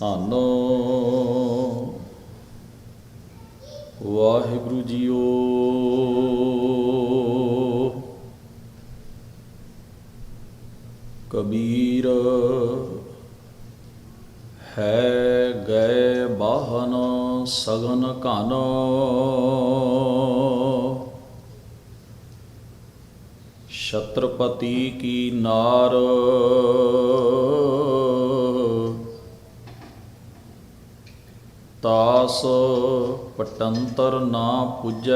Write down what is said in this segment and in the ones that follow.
ਧੰਨ। ਵਾਹਿਗੁਰੂ ਜੀਓ। ਕਬੀਰ ਹੈ ਗਏ ਬਾਹਨ ਸਗਨ ਕਾਨ ਛਤਰਪਤੀ ਕੀ ਨਾਰ ਤਾਸ ਪਟੰਤਰ ਨਾ ਪੁਜੈ।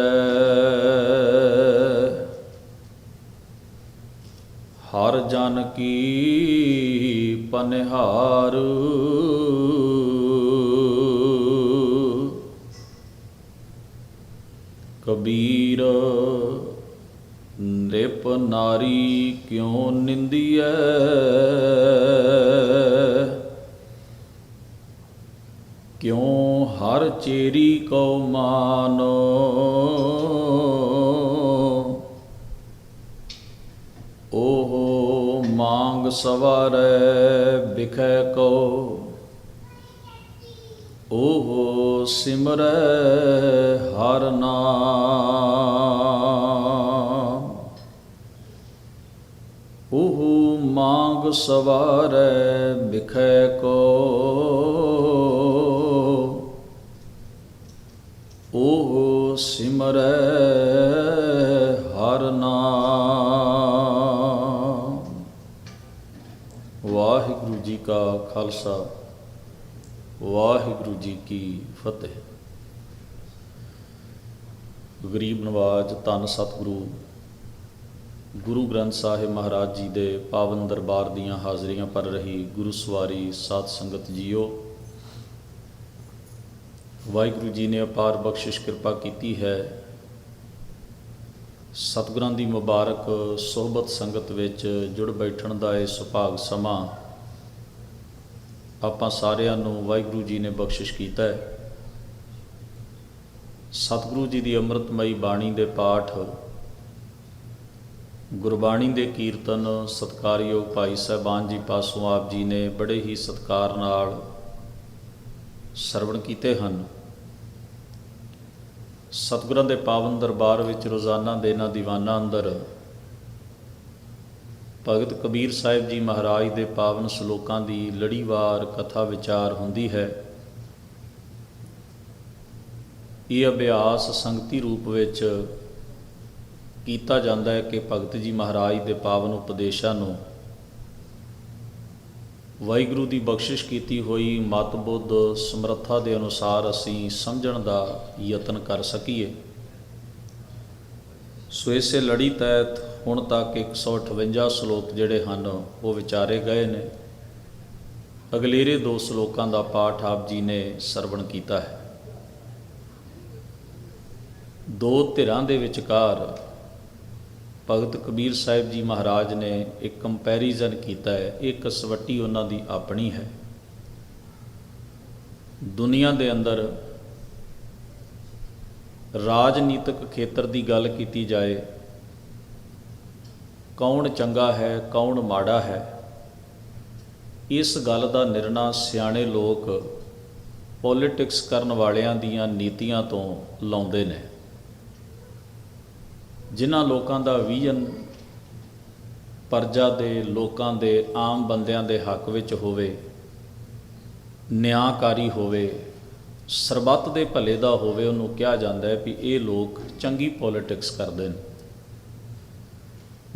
ਹਰ ਜਨ ਕੀ ਪਨਿਹਾਰ। ਕਬੀਰ ਨਿਪ ਨਾਰੀ ਕਿਉ ਨਿੰਦੀਐ? ਕਿਉ ਹਰ ਚੇਰੀ ਕਉ ਮਾਨੋ। ਓਹ ਮੰਗ ਸਵਾਰੈ ਬਿਖੈ ਕੋ ਓਹ ਸਿਮਰੈ ਹਰ ਨਾਮ। ਓਹ ਮੰਗ ਸਵਾਰੈ ਬਿਖੈ ਕੋ ਓਹ ਸਿਮਰੈ ਹਰ ਨਾਮ। ਵਾਹਿਗੁਰੂ ਜੀ ਕਾ ਖਾਲਸਾ, ਵਾਹਿਗੁਰੂ ਜੀ ਕੀ ਫਤਿਹ। ਗਰੀਬ ਨਵਾਜ, ਧੰਨ ਸਤਿਗੁਰੂ, ਗੁਰੂ ਗ੍ਰੰਥ ਸਾਹਿਬ ਮਹਾਰਾਜ ਜੀ ਦੇ ਪਾਵਨ ਦਰਬਾਰ ਦੀਆਂ ਹਾਜ਼ਰੀਆਂ ਭਰ ਰਹੀ ਗੁਰੂ ਸਵਾਰੀ ਸਾਧ ਸੰਗਤ ਜੀਓ ਵਾਹਿਗੁਰੂ ਜੀ ਨੇ ਅਪਾਰ ਬਖਸ਼ਿਸ਼ ਕਿਰਪਾ ਕੀਤੀ ਹੈ। ਸਤਿਗੁਰਾਂ ਦੀ ਮੁਬਾਰਕ ਸੋਹਬਤ ਸੰਗਤ ਵਿੱਚ ਜੁੜ ਬੈਠਣ ਦਾ ਇਹ ਸੁਭਾਗ ਸਮਾਂ ਆਪਾਂ ਸਾਰਿਆਂ ਨੂੰ ਵਾਹਿਗੁਰੂ ਜੀ ਨੇ ਬਖਸ਼ਿਸ਼ ਕੀਤਾ ਹੈ। ਸਤਿਗੁਰੂ ਜੀ ਦੀ ਅੰਮ੍ਰਿਤਮਈ ਬਾਣੀ ਦੇ ਪਾਠ, ਗੁਰਬਾਣੀ ਦੇ ਕੀਰਤਨ ਸਤਕਾਰਯੋਗ ਭਾਈ ਸਾਹਿਬਾਨ ਜੀ ਪਾਸੋਂ ਆਪ ਜੀ ਨੇ ਬੜੇ ਹੀ ਸਤਕਾਰ ਨਾਲ ਸਰਵਣ ਕੀਤੇ ਹਨ। ਸਤਿਗੁਰਾਂ ਦੇ ਪਾਵਨ ਦਰਬਾਰ ਵਿੱਚ ਰੋਜ਼ਾਨਾ ਦੇ ਇਹਨਾਂ ਦੀਵਾਨਾਂ ਅੰਦਰ ਭਗਤ ਕਬੀਰ ਸਾਹਿਬ ਜੀ ਮਹਾਰਾਜ ਦੇ ਪਾਵਨ ਸ਼ਲੋਕਾਂ ਦੀ ਲੜੀਵਾਰ ਕਥਾ ਵਿਚਾਰ ਹੁੰਦੀ ਹੈ। ਇਹ ਅਭਿਆਸ ਸੰਗਤੀ ਰੂਪ ਵਿੱਚ ਕੀਤਾ ਜਾਂਦਾ ਹੈ ਕਿ ਭਗਤ ਜੀ ਮਹਾਰਾਜ ਦੇ ਪਾਵਨ ਉਪਦੇਸ਼ਾਂ ਨੂੰ ਵਾਹਿਗੁਰੂ ਦੀ ਬਖਸ਼ਿਸ਼ ਕੀਤੀ ਹੋਈ ਮਤ ਬੁੱਧ ਸਮਰੱਥਾ ਦੇ ਅਨੁਸਾਰ ਅਸੀਂ ਸਮਝਣ ਦਾ ਯਤਨ ਕਰ ਸਕੀਏ। ਸੋ ਇਸੇ ਲੜੀ ਤਹਿਤ ਹੁਣ ਤੱਕ 158 ਸ਼ਲੋਕ ਜਿਹੜੇ ਹਨ, ਉਹ ਵਿਚਾਰੇ ਗਏ ਨੇ। ਅਗਲੇਰੇ ਦੋ ਸ਼ਲੋਕਾਂ ਦਾ ਪਾਠ ਆਪ ਜੀ ਨੇ ਸਰਵਣ ਕੀਤਾ ਹੈ। ਦੋ ਧਿਰਾਂ ਦੇ ਵਿਚਕਾਰ ਭਗਤ ਕਬੀਰ ਸਾਹਿਬ ਜੀ ਮਹਾਰਾਜ ਨੇ ਇੱਕ ਕੰਪੈਰੀਜ਼ਨ ਕੀਤਾ ਹੈ, ਇਹ ਕਸਵੱਟੀ ਉਹਨਾਂ ਦੀ ਆਪਣੀ ਹੈ। ਦੁਨੀਆ ਦੇ ਅੰਦਰ ਰਾਜਨੀਤਿਕ ਖੇਤਰ ਦੀ ਗੱਲ ਕੀਤੀ ਜਾਏ, ਕੌਣ ਚੰਗਾ ਹੈ, ਕੌਣ ਮਾੜਾ ਹੈ, ਇਸ ਗੱਲ ਦਾ ਨਿਰਣਾ ਸਿਆਣੇ ਲੋਕ ਪੋਲਿਟਿਕਸ ਕਰਨ ਵਾਲਿਆਂ ਦੀਆਂ ਨੀਤੀਆਂ ਤੋਂ ਲਾਉਂਦੇ ਨੇ। ਜਿਨ੍ਹਾਂ ਲੋਕਾਂ ਦਾ ਵਿਜ਼ਨ ਪਰਜਾ ਦੇ ਲੋਕਾਂ ਦੇ ਆਮ ਬੰਦਿਆਂ ਦੇ ਹੱਕ ਵਿੱਚ ਹੋਵੇ, ਨਿਆਂਕਾਰੀ ਹੋਵੇ, ਸਰਬੱਤ ਦੇ ਭਲੇ ਦਾ ਹੋਵੇ, ਉਹਨੂੰ ਕਿਹਾ ਜਾਂਦਾ ਹੈ ਵੀ ਇਹ ਲੋਕ ਚੰਗੀ ਪੋਲਿਟਿਕਸ ਕਰਦੇ ਨੇ।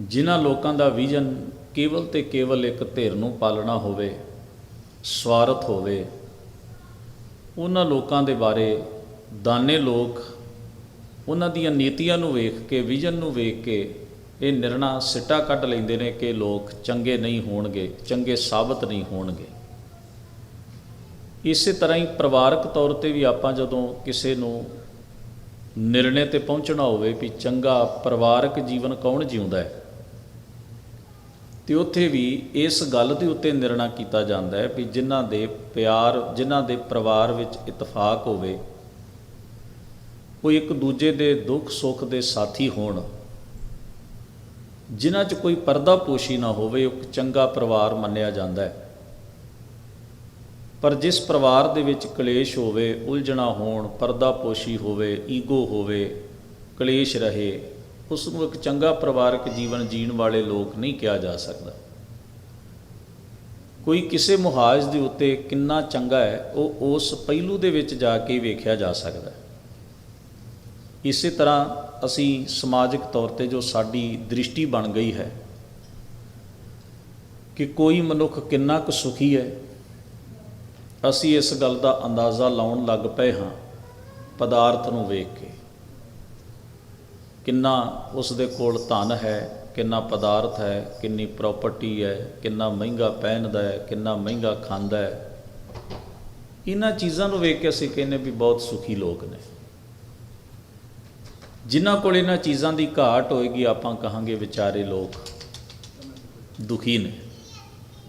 ਜਿਨ੍ਹਾਂ ਲੋਕਾਂ ਦਾ ਵਿਜ਼ਨ ਕੇਵਲ ਤੇ ਕੇਵਲ ਇੱਕ ਧਿਰ ਨੂੰ ਪਾਲਣਾ ਹੋਵੇ, ਸਵਾਰਥ ਹੋਵੇ, ਉਹਨਾਂ ਲੋਕਾਂ ਦੇ ਬਾਰੇ ਦਾਨੇ ਲੋਕ ਉਹਨਾਂ ਦੀਆਂ ਨੀਤੀਆਂ ਨੂੰ ਵੇਖ ਕੇ, ਵਿਜ਼ਨ ਨੂੰ ਵੇਖ ਕੇ ਇਹ ਨਿਰਣਾ ਸਿੱਟਾ ਕੱਢ ਲੈਂਦੇ ਨੇ ਕਿ ਲੋਕ ਚੰਗੇ ਨਹੀਂ ਹੋਣਗੇ, ਚੰਗੇ ਸਾਬਤ ਨਹੀਂ ਹੋਣਗੇ। ਇਸੇ ਤਰ੍ਹਾਂ ਹੀ ਪਰਿਵਾਰਕ ਤੌਰ ਤੇ ਵੀ ਆਪਾਂ ਜਦੋਂ ਕਿਸੇ ਨੂੰ ਨਿਰਣੇ ਤੇ ਪਹੁੰਚਣਾ ਹੋਵੇ ਵੀ ਚੰਗਾ ਪਰਿਵਾਰਕ ਜੀਵਨ ਕੌਣ ਜਿਉਂਦਾ ਹੈ, ਤੇ ਉੱਥੇ ਵੀ ਇਸ ਗੱਲ ਦੇ ਉੱਤੇ ਨਿਰਣਾ ਕੀਤਾ ਜਾਂਦਾ ਹੈ ਵੀ ਜਿਨ੍ਹਾਂ ਦੇ ਪਿਆਰ, ਜਿਨ੍ਹਾਂ ਦੇ ਪਰਿਵਾਰ ਵਿੱਚ ਇਤਫਾਕ ਹੋਵੇ ਉਹ ਇੱਕ ਦੂਜੇ ਦੇ ਦੁੱਖ ਸੁੱਖ ਦੇ ਸਾਥੀ ਹੋਣ। ਜਿਨ੍ਹਾਂ 'ਚ ਕੋਈ ਪਰਦਾ ਪੋਸ਼ੀ ਨਾ ਹੋਵੇ, ਉਹ ਇੱਕ ਚੰਗਾ ਪਰਿਵਾਰ ਮੰਨਿਆ ਜਾਂਦਾ ਹੈ। ਪਰ ਜਿਸ ਪਰਿਵਾਰ ਦੇ ਵਿੱਚ ਕਲੇਸ਼ ਹੋਵੇ, ਉਲਝਣਾ ਹੋਣ, ਪਰਦਾਪੋਸ਼ੀ ਹੋਵੇ, ਈਗੋ ਹੋਵੇ, ਕਲੇਸ਼ ਰਹੇ ਉਸ ਨੂੰ ਇੱਕ ਚੰਗਾ ਪਰਿਵਾਰਕ ਜੀਵਨ ਜੀਣ ਵਾਲੇ ਲੋਕ ਨਹੀਂ ਕਿਹਾ ਜਾ ਸਕਦਾ। ਕੋਈ ਕਿਸੇ ਮੁਹਾਜ ਦੇ ਉੱਤੇ ਕਿੰਨਾ ਚੰਗਾ ਹੈ, ਉਹ ਉਸ ਪਹਿਲੂ ਦੇ ਵਿੱਚ ਜਾ ਕੇ ਵੇਖਿਆ ਜਾ ਸਕਦਾ ਹੈ। ਇਸੇ ਤਰ੍ਹਾਂ ਅਸੀਂ ਸਮਾਜਿਕ ਤੌਰ ਤੇ ਜੋ ਸਾਡੀ ਦ੍ਰਿਸ਼ਟੀ ਬਣ ਗਈ ਹੈ ਕਿ ਕੋਈ ਮਨੁੱਖ ਕਿੰਨਾ ਕੁ ਸੁਖੀ ਹੈ, ਅਸੀਂ ਇਸ ਗੱਲ ਦਾ ਅੰਦਾਜ਼ਾ ਲਾਉਣ ਲੱਗ ਪਏ ਹਾਂ ਪਦਾਰਥ ਨੂੰ ਵੇਖ ਕੇ। ਕਿੰਨਾ ਉਸ ਦੇ ਕੋਲ ਧਨ ਹੈ, ਕਿੰਨਾ ਪਦਾਰਥ ਹੈ, ਕਿੰਨੀ ਪ੍ਰਾਪਰਟੀ ਹੈ, ਕਿੰਨਾ ਮਹਿੰਗਾ ਪਹਿਨਦਾ ਹੈ, ਕਿੰਨਾ ਮਹਿੰਗਾ ਖਾਂਦਾ ਹੈ। ਇਹਨਾਂ ਚੀਜ਼ਾਂ ਨੂੰ ਵੇਖ ਕੇ ਅਸੀਂ ਕਹਿੰਦੇ ਵੀ ਬਹੁਤ ਸੁਖੀ ਲੋਕ ਨੇ। ਜਿਨ੍ਹਾਂ ਕੋਲ ਇਹਨਾਂ ਚੀਜ਼ਾਂ ਦੀ ਘਾਟ ਹੋਏਗੀ, ਆਪਾਂ ਕਹਾਂਗੇ ਵਿਚਾਰੇ ਲੋਕ ਦੁਖੀ ਨੇ।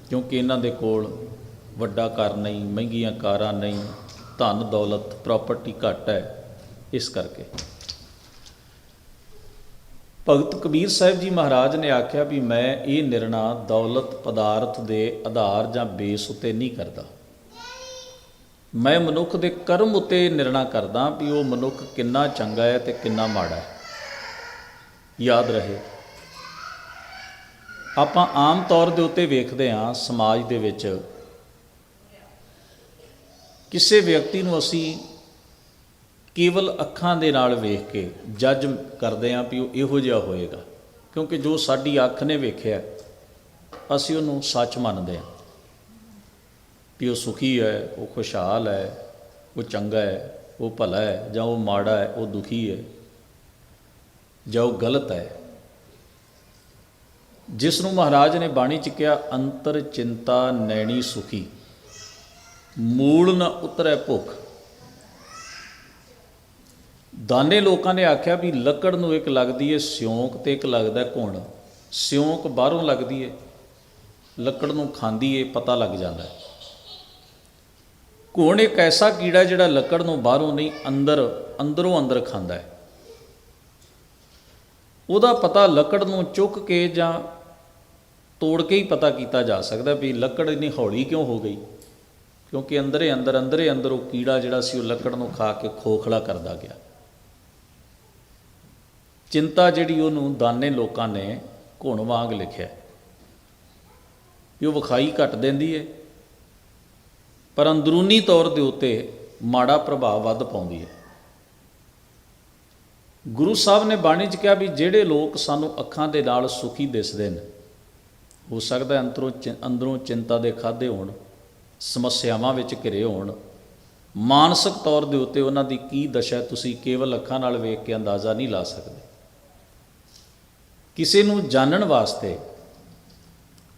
ਕਿਉਂਕਿ ਇਹਨਾਂ ਦੇ ਕੋਲ ਵੱਡਾ ਘਰ ਨਹੀਂ, ਮਹਿੰਗੀਆਂ ਕਾਰਾਂ ਨਹੀਂ, ਧਨ ਦੌਲਤ ਪ੍ਰਾਪਰਟੀ ਘੱਟ ਹੈ, ਇਸ ਕਰਕੇ। ਭਗਤ ਕਬੀਰ ਸਾਹਿਬ ਜੀ ਮਹਾਰਾਜ ਨੇ ਆਖਿਆ ਵੀ ਮੈਂ ਇਹ ਨਿਰਣਾ ਦੌਲਤ ਪਦਾਰਥ ਦੇ ਆਧਾਰ ਜਾਂ ਬੇਸ ਉਤੇ ਨਹੀਂ ਕਰਦਾ। ਮੈਂ ਮਨੁੱਖ ਦੇ ਕਰਮ ਉਤੇ ਨਿਰਣਾ ਕਰਦਾ ਵੀ ਉਹ ਮਨੁੱਖ ਕਿੰਨਾ ਚੰਗਾ ਹੈ ਤੇ ਕਿੰਨਾ ਮਾੜਾ ਹੈ। ਯਾਦ ਰਹੇ। ਆਪਾਂ ਆਮ ਤੌਰ ਦੇ ਉੱਤੇ ਵੇਖਦੇ ਹਾਂ ਸਮਾਜ ਦੇ ਵਿੱਚ, ਕਿਸੇ ਵਿਅਕਤੀ ਨੂੰ ਅਸੀਂ ਕੇਵਲ ਅੱਖਾਂ ਦੇ ਨਾਲ ਵੇਖ ਕੇ ਜੱਜ ਕਰਦੇ ਹਾਂ ਵੀ ਉਹ ਇਹੋ ਜਿਹਾ ਹੋਏਗਾ, ਕਿਉਂਕਿ ਜੋ ਸਾਡੀ ਅੱਖ ਨੇ ਵੇਖਿਆ, ਅਸੀਂ ਉਹਨੂੰ ਸੱਚ ਮੰਨਦੇ ਹਾਂ। ਵੀ ਉਹ ਸੁਖੀ ਹੈ, ਉਹ ਖੁਸ਼ਹਾਲ ਹੈ, ਉਹ ਚੰਗਾ ਹੈ, ਉਹ ਭਲਾ ਹੈ ਜਾਂ ਉਹ ਮਾੜਾ ਹੈ, ਉਹ ਦੁਖੀ ਹੈ ਜਾਂ ਉਹ ਗਲਤ ਹੈ। ਜਿਸ ਨੂੰ ਮਹਾਰਾਜ ਨੇ ਬਾਣੀ ਚ ਕਿਹਾ, ਅੰਤਰ ਚਿੰਤਾ ਨੈਣੀ ਸੁਖੀ, ਮੂਲ ਨ ਉਤਰੈ ਭੁੱਖ। ਦਾਨੇ ਲੋਕਾਂ ਨੇ ਆਖਿਆ ਵੀ ਲੱਕੜ ਨੂੰ ਇੱਕ ਲੱਗਦੀ ਏ, ਸਿਉਂਕ ਤੇ ਇੱਕ ਲੱਗਦਾ ਘੁਣ। ਸਿਉਂਕ ਬਾਹਰੋਂ ਲੱਗਦੀ ਏ, ਲੱਕੜ ਨੂੰ ਖਾਂਦੀ ਏ, ਪਤਾ ਲੱਗ ਜਾਂਦਾ ਹੈ ਘੁਣ ਇੱਕ ਐਸਾ ਕੀੜਾ ਜਿਹੜਾ ਲੱਕੜ ਨੂੰ ਬਾਹਰੋਂ ਨਹੀਂ, ਅੰਦਰ, ਅੰਦਰੋਂ ਅੰਦਰ ਖਾਂਦਾ ਹੈ। ਉਹਦਾ ਪਤਾ ਲੱਕੜ ਨੂੰ ਚੁੱਕ ਕੇ ਜਾਂ ਤੋੜ ਕੇ ਹੀ ਪਤਾ ਕੀਤਾ ਜਾ ਸਕਦਾ ਵੀ ਲੱਕੜ ਇੰਨੀ ਹੌਲੀ ਕਿਉਂ ਹੋ ਗਈ? ਕਿਉਂਕਿ ਅੰਦਰੇ ਅੰਦਰ ਅੰਦਰੇ ਅੰਦਰ ਉਹ ਕੀੜਾ ਜਿਹੜਾ ਸੀ, ਉਹ ਲੱਕੜ ਨੂੰ ਖਾ ਕੇ ਖੋਖਲਾ ਕਰਦਾ ਗਿਆ। ਚਿੰਤਾ ਜਿਹੜੀ ਉਹਨੂੰ ਦਾਨੇ ਲੋਕਾਂ ਨੇ ਘੁਣ ਵਾਂਗ ਲਿਖਿਆ। ਵੀ ਉਹ ਵਿਖਾਈ ਘਟ ਦਿੰਦੀ ਏ। ਪਰ ਅੰਦਰੂਨੀ ਤੌਰ ਦੇ ਉੱਤੇ ਮਾੜਾ ਪ੍ਰਭਾਵ ਵੱਧ ਪਾਉਂਦੀ ਹੈ। ਗੁਰੂ ਸਾਹਿਬ ਨੇ ਬਾਣੀ 'ਚ ਕਿਹਾ ਵੀ ਜਿਹੜੇ ਲੋਕ ਸਾਨੂੰ ਅੱਖਾਂ ਦੇ ਨਾਲ ਸੁਖੀ ਦਿਸਦੇ ਨੇ, ਹੋ ਸਕਦਾ ਅੰਦਰੋਂ ਚਿ- ਅੰਦਰੋਂ ਚਿੰਤਾ ਦੇ ਖਾਦੇ ਹੋਣ, ਸਮੱਸਿਆਵਾਂ ਵਿੱਚ ਘਿਰੇ ਹੋਣ, ਮਾਨਸਿਕ ਤੌਰ ਦੇ ਉੱਤੇ ਉਹਨਾਂ ਦੀ ਕੀ ਦਸ਼ਾ ਤੁਸੀਂ ਕੇਵਲ ਅੱਖਾਂ ਨਾਲ ਵੇਖ ਕੇ ਅੰਦਾਜ਼ਾ ਨਹੀਂ ਲਾ ਸਕਦੇ। ਕਿਸੇ ਨੂੰ ਜਾਣਨ ਵਾਸਤੇ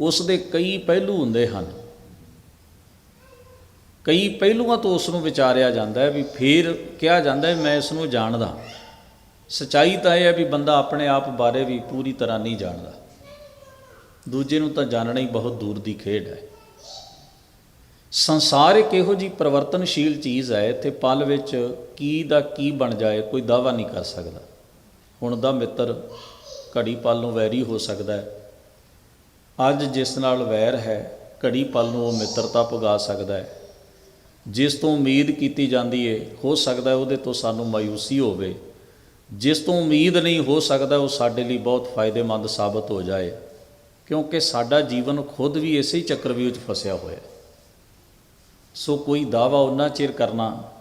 ਉਸ ਦੇ ਕਈ ਪਹਿਲੂ ਹੁੰਦੇ ਹਨ। ਕਈ ਪਹਿਲੂਆਂ ਤੋਂ ਉਸ ਨੂੰ ਵਿਚਾਰਿਆ ਜਾਂਦਾ ਹੈ ਵੀ ਫਿਰ ਕਿਹਾ ਜਾਂਦਾ ਹੈ, ਮੈਂ ਇਸ ਨੂੰ ਜਾਣਦਾ। ਸਚਾਈ ਤਾਂ ਇਹ ਹੈ ਵੀ ਬੰਦਾ ਆਪਣੇ ਆਪ ਬਾਰੇ ਵੀ ਪੂਰੀ ਤਰ੍ਹਾਂ ਨਹੀਂ ਜਾਣਦਾ। ਦੂਜੇ ਨੂੰ ਤਾਂ ਜਾਣਨਾ ਹੀ ਬਹੁਤ ਦੂਰ ਦੀ ਖੇਡ ਹੈ। ਸੰਸਾਰ ਇੱਕ ਇਹੋ ਜੀ ਪਰਿਵਰਤਨਸ਼ੀਲ ਚੀਜ਼ ਹੈ, ਇੱਥੇ ਪਲ ਵਿੱਚ ਕੀ ਦਾ ਕੀ ਬਣ ਜਾਏ, ਕੋਈ ਦਾਵਾ ਨਹੀਂ ਕਰ ਸਕਦਾ। ਹੁਣ ਦਾ ਮਿੱਤਰ ਘੜੀ ਪਲ ਨੂੰ ਵੈਰੀ ਹੋ ਸਕਦਾ ਹੈ। ਅੱਜ ਜਿਸ ਨਾਲ ਵੈਰ ਹੈ, ਘੜੀ ਪਲ ਨੂੰ ਉਹ ਮਿੱਤਰਤਾ ਪੁਗਾ ਸਕਦਾ ਹੈ। ਜਿਸ ਤੋਂ ਉਮੀਦ ਕੀਤੀ ਜਾਂਦੀ ਏ, ਹੋ ਸਕਦਾ ਉਹਦੇ ਤੋਂ ਸਾਨੂੰ ਮਾਯੂਸੀ ਹੋਵੇ। ਜਿਸ ਤੋਂ ਉਮੀਦ ਨਹੀਂ ਹੋ ਸਕਦਾ, ਉਹ ਸਾਡੇ ਲਈ ਬਹੁਤ ਫਾਇਦੇਮੰਦ ਸਾਬਤ ਹੋ ਜਾਏ। ਕਿਉਂਕਿ ਸਾਡਾ ਜੀਵਨ ਖੁਦ ਵੀ ਇਸੇ ਹੀ ਚੱਕਰਵਿਊਹ 'ਚ ਫਸਿਆ ਹੋਇਆ ਸੋ ਕੋਈ ਦਾਵਾ ਉਹਨਾਂ ਚਿਰ ਕਰਨਾ,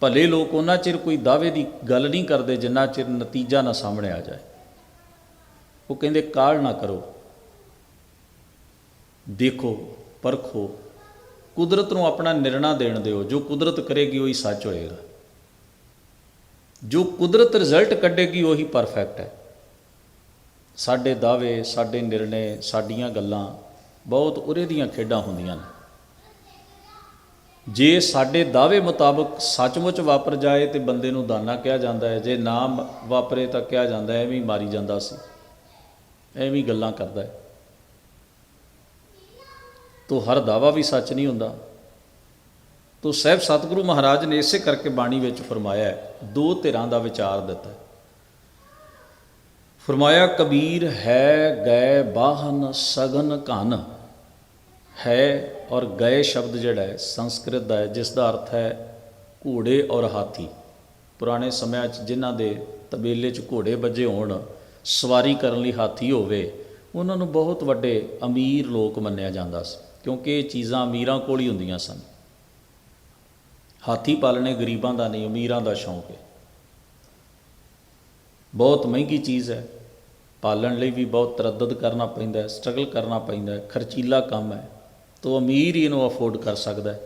ਭਲੇ ਲੋਕ ਉਹਨਾਂ ਚਿਰ ਕੋਈ ਦਾਅਵੇ ਦੀ ਗੱਲ ਨਹੀਂ ਕਰਦੇ ਜਿੰਨਾ ਚਿਰ ਨਤੀਜਾ ਨਾ ਸਾਹਮਣੇ ਆ ਜਾਏ। ਉਹ ਕਹਿੰਦੇ, ਕਾਲ ਨਾ ਕਰੋ। ਦੇਖੋ, ਪਰਖੋ। ਕੁਦਰਤ ਨੂੰ ਆਪਣਾ ਨਿਰਣਾ ਦੇਣ ਦਿਓ, ਜੋ ਕੁਦਰਤ ਕਰੇਗੀ ਉਹੀ ਸੱਚ ਹੋਏਗਾ। ਜੋ ਕੁਦਰਤ ਰਿਜ਼ਲਟ ਕੱਢੇਗੀ ਉਹੀ ਪਰਫੈਕਟ ਹੈ। ਸਾਡੇ ਦਾਅਵੇ, ਸਾਡੇ ਨਿਰਣੇ, ਸਾਡੀਆਂ ਗੱਲਾਂ ਬਹੁਤ ਉਰੇ ਦੀਆਂ ਖੇਡਾਂ ਹੁੰਦੀਆਂ ਨੇ। ਜੇ ਸਾਡੇ ਦਾਅਵੇ ਮੁਤਾਬਕ ਸੱਚਮੁੱਚ ਵਾਪਰ ਜਾਏ ਤੇ ਬੰਦੇ ਨੂੰ ਦਾਨਾ ਕਿਹਾ ਜਾਂਦਾ ਹੈ, ਜੇ ਨਾ ਵਾਪਰੇ ਤਾਂ ਕਿਹਾ ਜਾਂਦਾ ਹੈ, ਐਵੇਂ ਮਾਰੀ ਜਾਂਦਾ ਸੀ। ਐਵੇਂ ਗੱਲਾਂ ਕਰਦਾ ਹੈ। ਤੋ ਹਰ ਦਾਵਾ ਵੀ ਸੱਚ ਨਹੀਂ ਹੁੰਦਾ। ਤੋ ਸਹਿਬ ਸਤਿਗੁਰੂ ਮਹਾਰਾਜ ਨੇ ਇਸੇ ਕਰਕੇ ਬਾਣੀ ਵਿੱਚ ਫਰਮਾਇਆ ਹੈ, ਦੋ ਧਿਰਾਂ ਦਾ ਵਿਚਾਰ ਦਿੱਤਾ ਫਰਮਾਇਆ ਕਬੀਰ ਹੈ ਗਏ ਬਾਹਨ ਸਗਨ ਘਨ। ਹੈ ਔਰ ਗਏ ਸ਼ਬਦ ਜਿਹੜਾ ਹੈ ਸੰਸਕ੍ਰਿਤ ਦਾ ਹੈ ਜਿਸ ਦਾ ਅਰਥ ਹੈ ਘੋੜੇ ਔਰ ਹਾਥੀ। ਪੁਰਾਣੇ ਸਮਿਆਂ 'ਚ ਜਿਨ੍ਹਾਂ ਦੇ ਤਬੇਲੇ 'ਚ ਘੋੜੇ ਵੱਜੇ ਹੋਣ ਸਵਾਰੀ ਕਰਨ ਲਈ ਹਾਥੀ ਹੋਵੇ ਉਹਨਾਂ ਨੂੰ ਬਹੁਤ ਵੱਡੇ ਅਮੀਰ ਲੋਕ ਮੰਨਿਆ ਜਾਂਦਾ ਸੀ। ਕਿਉਂਕਿ ਇਹ ਚੀਜ਼ਾਂ ਅਮੀਰਾਂ ਕੋਲ ਹੀ ਹੁੰਦੀਆਂ ਸਨ। ਹਾਥੀ ਪਾਲਣੇ ਗਰੀਬਾਂ ਦਾ ਨਹੀਂ, ਅਮੀਰਾਂ ਦਾ ਸ਼ੌਂਕ ਹੈ। ਬਹੁਤ ਮਹਿੰਗੀ ਚੀਜ਼ ਹੈ। ਪਾਲਣ ਲਈ ਵੀ ਬਹੁਤ ਤਰੱਦਦ ਕਰਨਾ ਪੈਂਦਾ ਹੈ ਸਟਰਗਲ ਕਰਨਾ ਪੈਂਦਾ ਹੈ, ਖਰਚੀਲਾ ਕੰਮ ਹੈ। ਤੋ ਅਮੀਰ ਹੀ ਇਹਨੂੰ ਅਫੋਰਡ ਕਰ ਸਕਦਾ ਹੈ।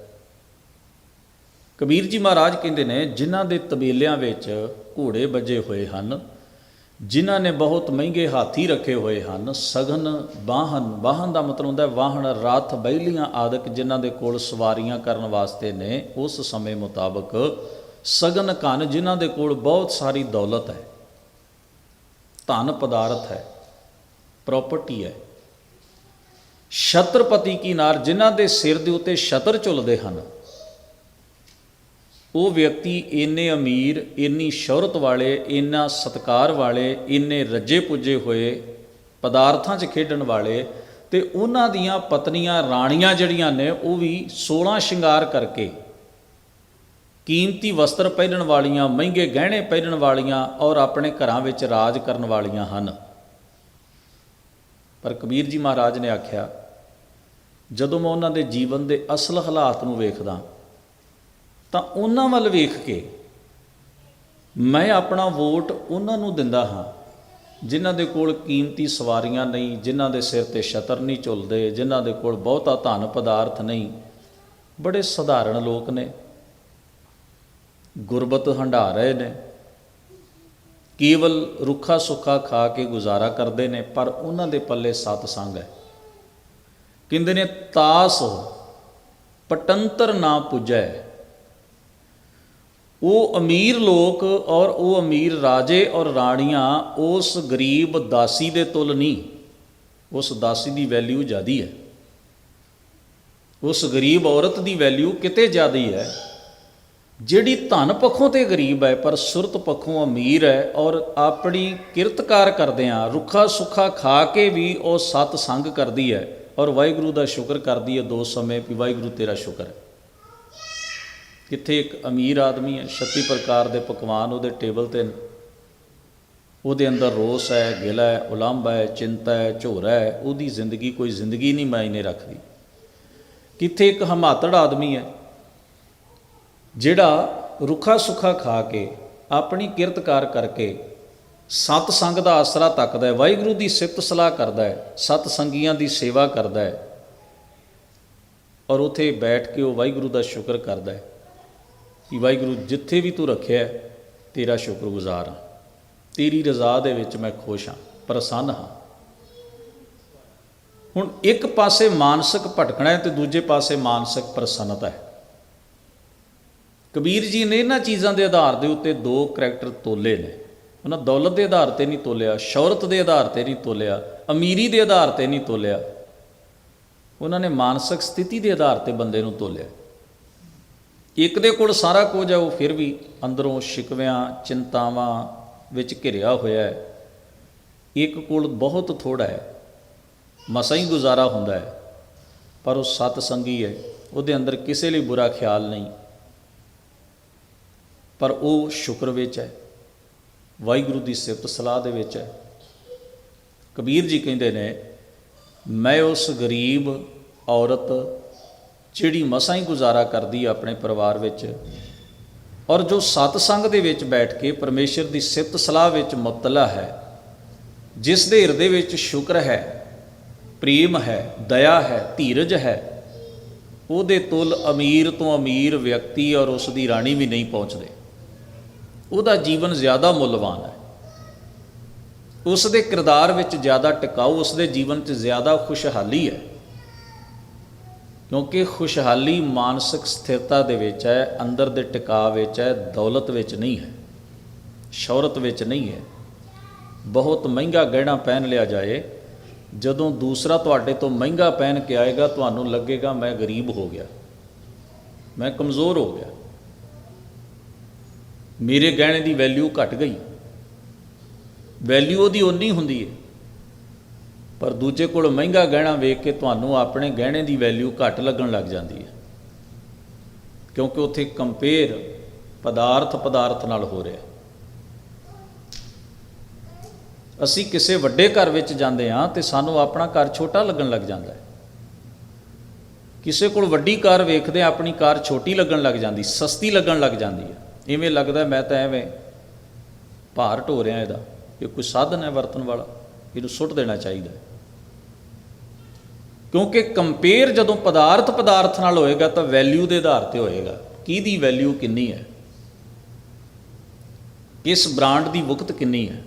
ਕਬੀਰ ਜੀ ਮਹਾਰਾਜ ਕਹਿੰਦੇ ਨੇ, ਜਿਨ੍ਹਾਂ ਦੇ ਤਬੇਲਿਆਂ ਵਿੱਚ ਘੋੜੇ ਵੱਜੇ ਹੋਏ ਹਨ ਜਿਨ੍ਹਾਂ ਨੇ ਬਹੁਤ ਮਹਿੰਗੇ ਹਾਥੀ ਰੱਖੇ ਹੋਏ ਹਨ, ਸਗਨ, ਵਾਹਨ ਵਾਹਨ ਦਾ ਮਤਲਬ ਹੁੰਦਾ ਵਾਹਨ, ਰਾਤ ਬੈਲੀਆਂ ਆਦਿਕ ਜਿਨ੍ਹਾਂ ਦੇ ਕੋਲ ਸਵਾਰੀਆਂ ਕਰਨ ਵਾਸਤੇ ਨੇ, ਉਸ ਸਮੇਂ ਮੁਤਾਬਕ ਸਗਨ ਕਨ ਜਿਨ੍ਹਾਂ ਦੇ ਕੋਲ ਬਹੁਤ ਸਾਰੀ ਦੌਲਤ ਹੈ। ਧਨ ਪਦਾਰਥ ਹੈ ਪ੍ਰਾਪਰਟੀ ਹੈ। ਛਤਰਪਤੀ ਕੀ ਨਾਰ ਜਿਨ੍ਹਾਂ ਦੇ ਸਿਰ ਦੇ ਉੱਤੇ ਛਤਰ ਝੁਲਦੇ ਹਨ ਉਹ ਵਿਅਕਤੀ ਇੰਨੇ ਅਮੀਰ, ਇੰਨੀ ਸ਼ੋਹਰਤ ਵਾਲੇ, ਇੰਨਾ ਸਤਕਾਰ ਵਾਲੇ, ਇੰਨੇ ਰੱਜੇ ਪੁੱਜੇ ਹੋਏ ਪਦਾਰਥਾਂ 'ਚ ਖੇਡਣ ਵਾਲੇ ਤੇ ਉਹਨਾਂ ਦੀਆਂ ਪਤਨੀਆਂ ਰਾਣੀਆਂ ਜਿਹੜੀਆਂ ਨੇ ਉਹ ਵੀ 16 ਸ਼ਿੰਗਾਰ ਕਰਕੇ ਕੀਮਤੀ ਵਸਤਰ ਪਹਿਨਣ ਵਾਲੀਆਂ, ਮਹਿੰਗੇ ਗਹਿਣੇ ਪਹਿਨਣ ਵਾਲੀਆਂ ਔਰ ਆਪਣੇ ਘਰਾਂ ਵਿੱਚ ਰਾਜ ਕਰਨ ਵਾਲੀਆਂ ਹਨ। ਪਰ ਕਬੀਰ ਜੀ ਮਹਾਰਾਜ ਨੇ ਆਖਿਆ, ਜਦੋਂ ਮੈਂ ਉਹਨਾਂ ਦੇ ਜੀਵਨ ਦੇ ਅਸਲ ਹਾਲਾਤ ਨੂੰ ਵੇਖਦਾ ਤਾਂ ਉਹਨਾਂ ਵੱਲ ਵੇਖ ਕੇ ਮੈਂ ਆਪਣਾ ਵੋਟ ਉਹਨਾਂ ਨੂੰ ਦਿੰਦਾ ਹਾਂ, ਜਿਨ੍ਹਾਂ ਦੇ ਕੋਲ ਕੀਮਤੀ ਸਵਾਰੀਆਂ ਨਹੀਂ, ਜਿਨ੍ਹਾਂ ਦੇ ਸਿਰ ਤੇ ਛਤਰ ਨਹੀਂ ਝੁੱਲਦੇ, ਜਿਨ੍ਹਾਂ ਦੇ ਕੋਲ ਬਹੁਤਾ ਧਨ ਪਦਾਰਥ ਨਹੀਂ। ਬੜੇ ਸਧਾਰਨ ਲੋਕ ਨੇ। ਗੁਰਬਤ ਹੰਢਾ ਰਹੇ ਨੇ। ਕੇਵਲ ਰੁੱਖਾ ਸੁੱਖਾ ਖਾ ਕੇ ਗੁਜ਼ਾਰਾ ਕਰਦੇ ਨੇ, ਪਰ ਉਹਨਾਂ ਦੇ ਪੱਲੇ ਸਤ ਸੰਗ ਹੈ। ਕਹਿੰਦੇ ਨੇ, ਤਾਸ ਪਟੰਤਰ ਨਾ ਪੁੱਜੈ ਉਹ ਅਮੀਰ ਲੋਕ ਔਰ ਉਹ ਅਮੀਰ ਰਾਜੇ ਔਰ ਰਾਣੀਆਂ ਉਸ ਗਰੀਬ ਦਾਸੀ ਦੇ ਤੁਲ ਨਹੀਂ। ਉਸ ਦਾਸੀ ਦੀ ਵੈਲਿਊ ਜ਼ਿਆਦੀ ਹੈ। ਉਸ ਗਰੀਬ ਔਰਤ ਦੀ ਵੈਲਿਊ ਕਿਤੇ ਜ਼ਿਆਦੀ ਹੈ। ਜਿਹੜੀ ਧਨ ਪੱਖੋਂ ਤੇ ਗਰੀਬ ਹੈ, ਪਰ ਸੁਰਤ ਪੱਖੋਂ ਅਮੀਰ ਹੈ ਔਰ ਆਪਣੀ ਕਿਰਤਕਾਰ ਕਰਦਿਆਂ ਰੁੱਖਾ ਸੁੱਖਾ ਖਾ ਕੇ ਵੀ ਉਹ ਸਤ ਸੰਗ ਕਰਦੀ ਹੈ ਔਰ ਵਾਹਿਗੁਰੂ ਦਾ ਸ਼ੁਕਰ ਕਰਦੀ ਹੈ ਦੋ ਸਮੇਂ ਵੀ ਵਾਹਿਗੁਰੂ ਤੇਰਾ ਸ਼ੁਕਰ ਹੈ। ਕਿੱਥੇ ਇੱਕ ਅਮੀਰ ਆਦਮੀ ਹੈ 36 ਪ੍ਰਕਾਰ ਦੇ ਪਕਵਾਨ ਉਹਦੇ ਟੇਬਲ ਤੇ ਨੇ। ਉਹਦੇ ਅੰਦਰ ਰੋਸ ਹੈ, ਗਿਲਾ ਹੈ, ਉਲੰਭ ਹੈ, ਚਿੰਤਾ ਹੈ, ਝੋਰਾ ਹੈ। ਉਹਦੀ ਜ਼ਿੰਦਗੀ ਕੋਈ ਜ਼ਿੰਦਗੀ ਨਹੀਂ ਮਾਇਨੇ ਰੱਖਦੀ। ਕਿੱਥੇ ਇੱਕ ਹਮਾਤੜ ਆਦਮੀ ਹੈ, ਜਿਹੜਾ ਰੁੱਖਾ ਸੁੱਖਾ ਖਾ ਕੇ, ਆਪਣੀ ਕਿਰਤਕਾਰ ਕਰਕੇ ਸਤ ਸੰਗ ਦਾ ਆਸਰਾ ਤੱਕਦਾ ਹੈ, ਵਾਹਿਗੁਰੂ ਦੀ ਸਿਫਤ ਸਲਾਹ ਕਰਦਾ ਹੈ, ਸਤ ਸੰਗੀਆਂ ਦੀ ਸੇਵਾ ਕਰਦਾ ਹੈ ਔਰ ਉਥੇ ਬੈਠ ਕੇ ਉਹ ਵਾਹਿਗੁਰੂ ਦਾ ਸ਼ੁਕਰ ਕਰਦਾ ਹੈ। ਕਿ ਵਾਹਿਗੁਰੂ, ਜਿੱਥੇ ਵੀ ਤੂੰ ਰੱਖਿਆ ਤੇਰਾ ਸ਼ੁਕਰਗੁਜ਼ਾਰ ਹਾਂ। ਤੇਰੀ ਰਜ਼ਾ ਦੇ ਵਿੱਚ ਮੈਂ ਖੁਸ਼ ਹਾਂ, ਪ੍ਰਸੰਨ ਹਾਂ। ਹੁਣ ਇੱਕ ਪਾਸੇ ਮਾਨਸਿਕ ਭਟਕਣਾ ਹੈ ਤੇ ਦੂਜੇ ਪਾਸੇ ਮਾਨਸਿਕ ਪ੍ਰਸੰਨਤਾ ਹੈ। ਕਬੀਰ ਜੀ ਨੇ ਇਹਨਾਂ ਚੀਜ਼ਾਂ ਦੇ ਆਧਾਰ ਦੇ ਉੱਤੇ ਦੋ ਕਰੈਕਟਰ ਤੋਲੇ ਨੇ। ਉਹਨਾਂ ਦੌਲਤ ਦੇ ਆਧਾਰ ਤੇ ਨਹੀਂ ਤੋਲਿਆ, ਸ਼ੌਹਰਤ ਦੇ ਆਧਾਰ ਤੇ ਨਹੀਂ ਤੋਲਿਆ, ਅਮੀਰੀ ਦੇ ਆਧਾਰ ਤੇ ਨਹੀਂ ਤੋਲਿਆ। ਉਹਨਾਂ ਨੇ ਮਾਨਸਿਕ ਸਥਿਤੀ ਦੇ ਆਧਾਰ ਤੇ ਬੰਦੇ ਨੂੰ ਤੋਲਿਆ। ਇੱਕ ਦੇ ਕੋਲ ਸਾਰਾ ਕੁਝ ਹੈ, ਉਹ ਫਿਰ ਵੀ ਅੰਦਰੋਂ ਸ਼ਿਕਵਿਆਂ, ਚਿੰਤਾਵਾਂ ਵਿੱਚ ਘਿਰਿਆ ਹੋਇਆ ਹੈ। ਇੱਕ ਕੋਲ ਬਹੁਤ ਥੋੜਾ ਹੈ, ਮਸਾਂ ਹੀ ਗੁਜ਼ਾਰਾ ਹੁੰਦਾ ਹੈ, ਪਰ ਉਹ ਸਤ ਸੰਗੀ ਹੈ, ਉਹਦੇ ਅੰਦਰ ਕਿਸੇ ਲਈ ਬੁਰਾ ਖਿਆਲ ਨਹੀਂ। ਪਰ ਉਹ ਸ਼ੁਕਰ ਵਿੱਚ ਹੈ, ਵਾਹਿਗੁਰੂ ਦੀ ਸਿਫਤ ਸਲਾਹ ਦੇ ਵਿੱਚ ਹੈ। ਕਬੀਰ ਜੀ ਕਹਿੰਦੇ ਨੇ, ਮੈਂ ਉਸ ਗਰੀਬ ਔਰਤ ਜਿਹੜੀ ਮਸਾਂ ਹੀ ਗੁਜ਼ਾਰਾ ਕਰਦੀ ਹੈ ਆਪਣੇ ਪਰਿਵਾਰ ਵਿੱਚ, ਔਰ ਜੋ ਸਤ ਸੰਗ ਦੇ ਵਿੱਚ ਬੈਠ ਕੇ ਪਰਮੇਸ਼ਰ ਦੀ ਸਿਫਤ ਸਲਾਹ ਵਿੱਚ ਮੁਤਲਾ ਹੈ, ਜਿਸ ਦੇ ਹਿਰਦੇ ਵਿੱਚ ਸ਼ੁਕਰ ਹੈ, ਪ੍ਰੇਮ ਹੈ, ਦਇਆ ਹੈ, ਧੀਰਜ ਹੈ, ਉਹਦੇ ਤੁਲ ਅਮੀਰ ਤੋਂ ਅਮੀਰ ਵਿਅਕਤੀ ਔਰ ਉਸ ਦੀ ਰਾਣੀ ਵੀ ਨਹੀਂ ਪਹੁੰਚਦੇ। ਉਹਦਾ ਜੀਵਨ ਜ਼ਿਆਦਾ ਮੁੱਲਵਾਨ ਹੈ। ਉਸ ਦੇ ਕਿਰਦਾਰ ਵਿੱਚ ਜ਼ਿਆਦਾ ਟਿਕਾਊ, ਉਸ ਦੇ ਜੀਵਨ 'ਚ ਜ਼ਿਆਦਾ ਖੁਸ਼ਹਾਲੀ ਹੈ। ਕਿਉਂਕਿ ਖੁਸ਼ਹਾਲੀ ਮਾਨਸਿਕ ਸਥਿਰਤਾ ਦੇ ਵਿੱਚ ਹੈ, ਅੰਦਰ ਦੇ ਟਿਕਾਅ ਵਿੱਚ ਹੈ, ਦੌਲਤ ਵਿੱਚ ਨਹੀਂ ਹੈ, ਸ਼ੌਹਰਤ ਵਿੱਚ ਨਹੀਂ ਹੈ। ਬਹੁਤ ਮਹਿੰਗਾ ਗਹਿਣਾ ਪਹਿਨ ਲਿਆ ਜਾਏ, ਜਦੋਂ ਦੂਸਰਾ ਤੁਹਾਡੇ ਤੋਂ ਮਹਿੰਗਾ ਪਹਿਨ ਕੇ ਆਏਗਾ, ਤੁਹਾਨੂੰ ਲੱਗੇਗਾ ਮੈਂ ਗਰੀਬ ਹੋ ਗਿਆ, ਮੈਂ ਕਮਜ਼ੋਰ ਹੋ ਗਿਆ। ਮੇਰੇ ਗਹਿਣੇ ਦੀ ਵੈਲਿਊ ਘਟ ਗਈ। ਵੈਲਿਊ ਉਹਦੀ ਓਨੀ ਹੁੰਦੀ ਹੈ। ਪਰ ਦੂਜੇ ਕੋਲ ਮਹਿੰਗਾ ਗਹਿਣਾ ਵੇਖ ਕੇ ਤੁਹਾਨੂੰ ਆਪਣੇ ਗਹਿਣੇ ਦੀ ਵੈਲਿਊ ਘੱਟ ਲੱਗਣ ਲੱਗ ਜਾਂਦੀ ਹੈ। ਕਿਉਂਕਿ ਉੱਥੇ ਕੰਪੇਅਰ ਪਦਾਰਥ ਪਦਾਰਥ ਨਾਲ ਹੋ ਰਿਹਾ। ਅਸੀਂ ਕਿਸੇ ਵੱਡੇ ਘਰ ਵਿੱਚ ਜਾਂਦੇ ਹਾਂ ਤੇ ਸਾਨੂੰ ਆਪਣਾ ਘਰ ਛੋਟਾ ਲੱਗਣ ਲੱਗ ਜਾਂਦਾ ਹੈ। ਕਿਸੇ ਕੋਲ ਵੱਡੀ ਕਾਰ ਵੇਖਦੇ ਹਾਂ, ਆਪਣੀ ਕਾਰ ਛੋਟੀ ਲੱਗਣ ਲੱਗ ਜਾਂਦੀ ਸਸਤੀ ਲੱਗਣ ਲੱਗ ਜਾਂਦੀ ਹੈ। ਇਵੇਂ ਲੱਗਦਾ ਮੈਂ ਤਾਂ ਐਵੇਂ ਭਾਰ ਢੋ ਰਿਹਾ ਇਹਦਾ। ਇਹ ਕੋਈ ਸਾਧਨ ਹੈ ਵਰਤਣ ਵਾਲਾ? ਇਹਨੂੰ ਸੁੱਟ ਦੇਣਾ ਚਾਹੀਦਾ। ਕਿਉਂਕਿ ਕੰਪੇਅਰ ਜਦੋਂ ਪਦਾਰਥ ਪਦਾਰਥ ਨਾਲ ਹੋਏਗਾ ਤਾਂ ਵੈਲਿਊ ਦੇ ਆਧਾਰ ਤੇ ਹੋਏਗਾ। ਕਿਹਦੀ ਵੈਲਿਊ ਕਿੰਨੀ ਹੈ? ਇਸ ਬ੍ਰਾਂਡ ਦੀ ਵੁਕਤ ਕਿੰਨੀ ਹੈ?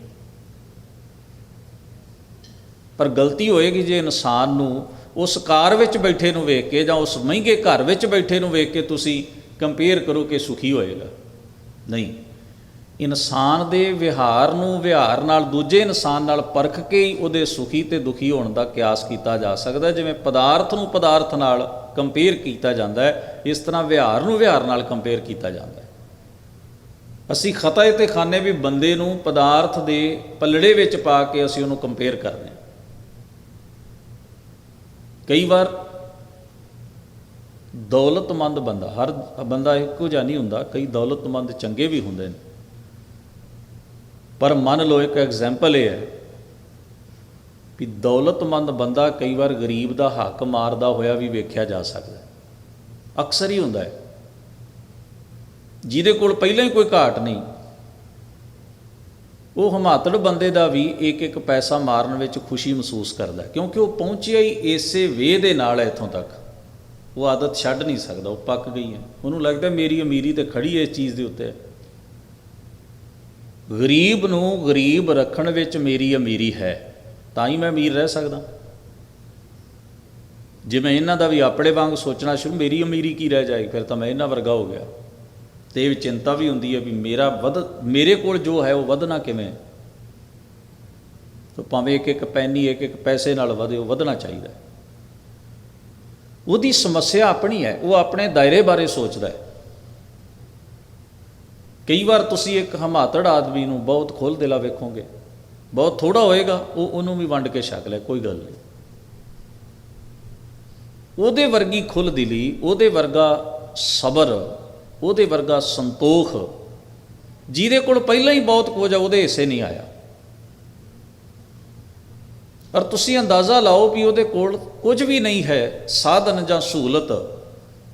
ਪਰ ਗਲਤੀ ਹੋਏਗੀ ਜੇ ਇਨਸਾਨ ਨੂੰ ਉਸ ਕਾਰ ਵਿੱਚ ਬੈਠੇ ਨੂੰ ਵੇਖ ਕੇ ਜਾਂ ਉਸ ਮਹਿੰਗੇ ਘਰ ਵਿੱਚ ਬੈਠੇ ਨੂੰ ਵੇਖ ਕੇ ਤੁਸੀਂ ਕੰਪੇਅਰ ਕਰੋ ਕਿ ਸੁਖੀ ਹੋਏਗਾ। ਨਹੀਂ। ਇਨਸਾਨ ਦੇ ਵਿਹਾਰ ਨੂੰ ਵਿਹਾਰ ਨਾਲ ਦੂਜੇ ਇਨਸਾਨ ਨਾਲ ਪਰਖ ਕੇ ਹੀ ਉਹਦੇ ਸੁਖੀ ਤੇ ਦੁਖੀ ਹੋਣ ਦਾ ਕਿਆਸ ਕੀਤਾ ਜਾ ਸਕਦਾ ਜਿਵੇਂ ਪਦਾਰਥ ਨੂੰ ਪਦਾਰਥ ਨਾਲ ਕੰਪੇਅਰ ਕੀਤਾ ਜਾਂਦਾ ਹੈ, ਇਸ ਤਰ੍ਹਾਂ ਵਿਹਾਰ ਨੂੰ ਵਿਹਾਰ ਨਾਲ ਕੰਪੇਅਰ ਕੀਤਾ ਜਾਂਦਾ ਹੈ। ਅਸੀਂ ਖਤਾ ਤੇ ਖਾਨੇ ਵੀ ਬੰਦੇ ਨੂੰ ਪਦਾਰਥ ਦੇ ਪੱਲੜੇ ਵਿੱਚ ਪਾ ਕੇ ਅਸੀਂ ਉਹਨੂੰ ਕੰਪੇਅਰ ਕਰਦੇ ਹਾਂ। ਕਈ ਵਾਰ ਦੌਲਤਮੰਦ ਬੰਦਾ, ਹਰ ਬੰਦਾ ਇੱਕੋ ਜਿਹਾ ਨਹੀਂ ਹੁੰਦਾ, ਕਈ ਦੌਲਤਮੰਦ ਚੰਗੇ ਵੀ ਹੁੰਦੇ ਨੇ। ਪਰ ਮੰਨ ਲਓ ਇੱਕ ਐਗਜ਼ਾਮਪਲ ਇਹ ਹੈ ਵੀ ਦੌਲਤਮੰਦ ਬੰਦਾ ਕਈ ਵਾਰ ਗਰੀਬ ਦਾ ਹੱਕ ਮਾਰਦਾ ਹੋਇਆ ਵੀ ਵੇਖਿਆ ਜਾ ਸਕਦਾ ਅਕਸਰ ਹੀ ਹੁੰਦਾ ਹੈ। ਜਿਹਦੇ ਕੋਲ ਪਹਿਲਾਂ ਹੀ ਕੋਈ ਘਾਟ ਨਹੀਂ, ਉਹ ਹਮਾਤੜ ਬੰਦੇ ਦਾ ਵੀ ਇੱਕ ਇੱਕ ਪੈਸਾ ਮਾਰਨ ਵਿੱਚ ਖੁਸ਼ੀ ਮਹਿਸੂਸ ਕਰਦਾ ਕਿਉਂਕਿ ਉਹ ਪਹੁੰਚਿਆ ਹੀ ਇਸੇ ਵੇਹ ਦੇ ਨਾਲ ਹੈ ਇੱਥੋਂ ਤੱਕ। ਉਹ ਆਦਤ ਛੱਡ ਨਹੀਂ ਸਕਦਾ, ਉਹ ਪੱਕ ਗਈ ਹੈ। ਉਹਨੂੰ ਲੱਗਦਾ ਮੇਰੀ ਅਮੀਰੀ ਤੇ ਖੜੀ ਹੈ ਇਸ ਚੀਜ਼ ਦੇ ਉੱਤੇ। ਗਰੀਬ ਨੂੰ ਗਰੀਬ ਰੱਖਣ ਵਿੱਚ ਮੇਰੀ ਅਮੀਰੀ ਹੈ, ਤਾਂ ਹੀ ਮੈਂ ਅਮੀਰ ਰਹਿ ਸਕਦਾ। ਜੇ ਮੈਂ ਇਹਨਾਂ ਦਾ ਵੀ ਆਪਣੇ ਵਾਂਗ ਸੋਚਣਾ ਸ਼ੁਰੂ, ਮੇਰੀ ਅਮੀਰੀ ਕੀ ਰਹਿ ਜਾਏ ਫਿਰ ਤਾਂ ਮੈਂ ਇਹਨਾਂ ਵਰਗਾ ਹੋ ਗਿਆ। ਤੇ ਇਹ ਵੀ ਚਿੰਤਾ ਵੀ ਹੁੰਦੀ ਹੈ ਵੀ ਮੇਰਾ ਵਧ, ਮੇਰੇ ਕੋਲ ਜੋ ਹੈ ਉਹ ਵਧਣਾ ਕਿਵੇਂ? ਤਾਂ ਭਾਵੇਂ ਇੱਕ ਇੱਕ ਪੈਨੀ, ਇੱਕ ਇੱਕ ਪੈਸੇ ਨਾਲ ਵਧੇ, ਉਹ ਵਧਣਾ ਚਾਹੀਦਾ ਉਹਦੀ ਸਮੱਸਿਆ ਆਪਣੀ ਹੈ, ਉਹ ਆਪਣੇ ਦਾਇਰੇ ਬਾਰੇ ਸੋਚਦਾ ਹੈ। ਕਈ ਵਾਰ ਤੁਸੀਂ ਇੱਕ ਹਮਾਤੜ ਆਦਮੀ ਨੂੰ ਬਹੁਤ ਖੁੱਲ੍ਹ ਦਿਲਾ ਵੇਖੋਗੇ, ਬਹੁਤ ਥੋੜਾ ਹੋਏਗਾ, ਉਹ ਉਹਨੂੰ ਵੀ ਵੰਡ ਕੇ ਛਕ ਲੈ, ਕੋਈ ਗੱਲ ਨਹੀਂ। ਉਹਦੇ ਵਰਗੀ ਖੁੱਲ੍ਹ ਦਿਲੀ, ਉਹਦੇ ਵਰਗਾ ਸਬਰ, ਉਹਦੇ ਵਰਗਾ ਸੰਤੋਖ, ਜਿਹਦੇ ਕੋਲ ਪਹਿਲਾਂ ਹੀ ਬਹੁਤ ਕੁਝ ਆ, ਉਹਦੇ ਹਿੱਸੇ ਨਹੀਂ ਆਇਆ। ਪਰ ਤੁਸੀਂ ਅੰਦਾਜ਼ਾ ਲਾਓ ਵੀ ਉਹਦੇ ਕੋਲ ਕੁਝ ਵੀ ਨਹੀਂ ਹੈ, ਸਾਧਨ ਜਾਂ ਸਹੂਲਤ,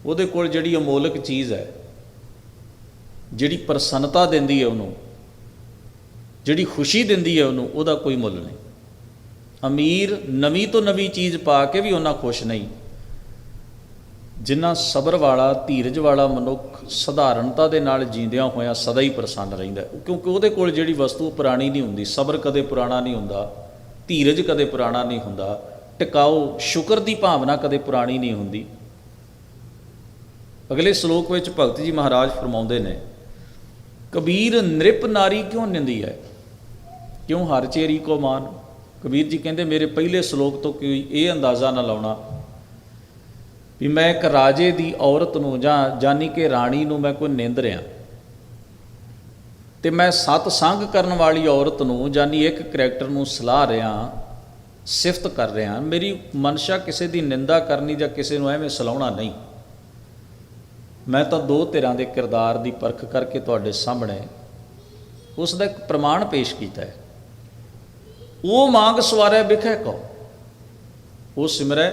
ਉਹਦੇ ਕੋਲ ਜਿਹੜੀ ਅਮੋਲਕ ਚੀਜ਼ ਹੈ। ਜਿਹੜੀ ਪ੍ਰਸੰਨਤਾ ਦਿੰਦੀ ਹੈ ਉਹਨੂੰ, ਜਿਹੜੀ ਖੁਸ਼ੀ ਦਿੰਦੀ ਹੈ ਉਹਨੂੰ, ਉਹਦਾ ਕੋਈ ਮੁੱਲ ਨਹੀਂ। ਅਮੀਰ ਨਵੀਂ ਤੋਂ ਨਵੀਂ ਚੀਜ਼ ਪਾ ਕੇ ਵੀ ਉਹਨਾਂ ਖੁਸ਼ ਨਹੀਂ। ਜਿੰਨਾ ਸਬਰ ਵਾਲਾ, ਧੀਰਜ ਵਾਲਾ ਮਨੁੱਖ ਸਧਾਰਨਤਾ ਦੇ ਨਾਲ ਜੀਂਦਿਆਂ ਹੋਇਆਂ ਸਦਾ ਹੀ ਪ੍ਰਸੰਨ ਰਹਿੰਦਾ ਕਿਉਂਕਿ ਉਹਦੇ ਕੋਲ ਜਿਹੜੀ ਵਸਤੂ ਪੁਰਾਣੀ ਨਹੀਂ ਹੁੰਦੀ, ਸਬਰ ਕਦੇ ਪੁਰਾਣਾ ਨਹੀਂ ਹੁੰਦਾ, ਧੀਰਜ ਕਦੇ ਪੁਰਾਣਾ ਨਹੀਂ ਹੁੰਦਾ ਟਿਕਾਓ ਸ਼ੁਕਰ ਦੀ ਭਾਵਨਾ ਕਦੇ ਪੁਰਾਣੀ ਨਹੀਂ ਹੁੰਦੀ। ਅਗਲੇ ਸ਼ਲੋਕ ਵਿੱਚ ਭਗਤ ਜੀ ਮਹਾਰਾਜ ਫਰਮਾਉਂਦੇ ਨੇ ਕਬੀਰ ਨ੍ਰਿਪ ਨਾਰੀ ਕਿਉਂ ਨਿੰਦੀ ਹੈ? ਕਿਉਂ ਹਰ ਚੇਰੀ ਕੋ ਮਾਨ? ਕਬੀਰ ਜੀ ਕਹਿੰਦੇ, ਮੇਰੇ ਪਹਿਲੇ ਸ਼ਲੋਕ ਤੋਂ ਕੋਈ ਇਹ ਅੰਦਾਜ਼ਾ ਨਾ ਲਾਉਣਾ ਵੀ ਮੈਂ ਇੱਕ ਰਾਜੇ ਦੀ ਔਰਤ ਨੂੰ ਜਾਂ ਜਾਨੀ ਕਿ ਰਾਣੀ ਨੂੰ ਮੈਂ ਕੋਈ ਨਿੰਦ ਰਿਆਂ ਤੇ ਮੈਂ ਸਤ ਸੰਗ ਕਰਨ ਵਾਲੀ ਔਰਤ ਨੂੰ ਜਾਨੀ ਇੱਕ ਕਰੈਕਟਰ ਨੂੰ ਸਲਾਹ ਰਿਆਂ ਸਿਫਤ ਕਰ ਰਿਆਂ ਮੇਰੀ ਮਨਸ਼ਾ ਕਿਸੇ ਦੀ ਨਿੰਦਾ ਕਰਨੀ ਜਾਂ ਕਿਸੇ ਨੂੰ ਐਵੇਂ ਸਲਾਉਣਾ ਨਹੀਂ। ਮੈਂ ਤਾਂ ਦੋ ਧਿਰਾਂ ਦੇ ਕਿਰਦਾਰ ਦੀ ਪਰਖ ਕਰਕੇ ਤੁਹਾਡੇ ਸਾਹਮਣੇ ਉਸ ਦਾ ਇੱਕ ਪ੍ਰਮਾਣ ਪੇਸ਼ ਕੀਤਾ ਹੈ। ਉਹ ਮੰਗ ਸਵਾਰੈ ਵਿਖੇ ਕੋ ਉਹ ਸਿਮਰੈ,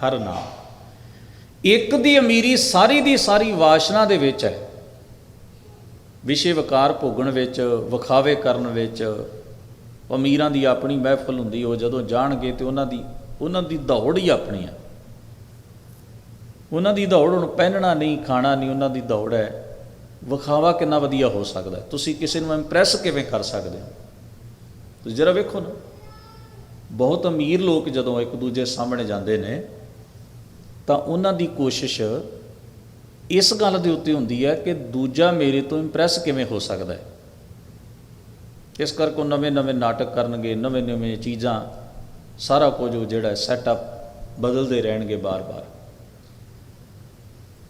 ਹਰ ਨਾਮ। ਇੱਕ ਦੀ ਅਮੀਰੀ, ਸਾਰੀ ਦੀ ਸਾਰੀ ਵਾਸ਼ਨਾ ਦੇ ਵਿੱਚ ਹੈ। ਵਿਸ਼ੇ ਵਕਾਰ ਭੋਗਣ ਵਿੱਚ, ਵਿਖਾਵੇ ਕਰਨ ਵਿੱਚ, ਅਮੀਰਾਂ ਦੀ ਆਪਣੀ ਮਹਿਫਲ ਹੁੰਦੀ, ਉਹ ਜਦੋਂ ਜਾਣਗੇ ਤੇ ਉਹਨਾਂ ਦੀ ਉਹਨਾਂ ਦੀ ਦੌੜ ਹੀ ਆਪਣੀ ਹੈ। ਉਹਨਾਂ ਦੀ ਦੌੜ ਹੁਣ ਪਹਿਨਣਾ ਨਹੀਂ, ਖਾਣਾ ਨਹੀਂ, ਉਹਨਾਂ ਦੀ ਦੌੜ ਹੈ। ਵਿਖਾਵਾ ਕਿੰਨਾ ਵਧੀਆ ਹੋ ਸਕਦਾ ਤੁਸੀਂ ਕਿਸੇ ਨੂੰ ਇੰਪ੍ਰੈਸ ਕਿਵੇਂ ਕਰ ਸਕਦੇ ਹੋ? ਤੁਸੀਂ ਜਰਾ ਵੇਖੋ ਨਾ। ਬਹੁਤ ਅਮੀਰ ਲੋਕ ਜਦੋਂ ਇੱਕ ਦੂਜੇ ਸਾਹਮਣੇ ਜਾਂਦੇ ਨੇ, ਤਾਂ ਉਹਨਾਂ ਦੀ ਕੋਸ਼ਿਸ਼ ਇਸ ਗੱਲ ਦੇ ਉੱਤੇ ਹੁੰਦੀ ਹੈ ਕਿ ਦੂਜਾ ਮੇਰੇ ਤੋਂ ਇੰਪ੍ਰੈਸ ਕਿਵੇਂ ਹੋ ਸਕਦਾ ਹੈ? ਇਸ ਕਰਕੇ ਉਹ ਨਵੇਂ-ਨਵੇਂ ਨਾਟਕ ਕਰਨਗੇ ਨਵੇਂ-ਨਵੇਂ ਚੀਜ਼ਾਂ, ਸਾਰਾ ਕੁਝ ਜਿਹੜਾ ਸੈਟਅਪ ਬਦਲਦੇ ਰਹਿਣਗੇ ਬਾਰ-ਬਾਰ।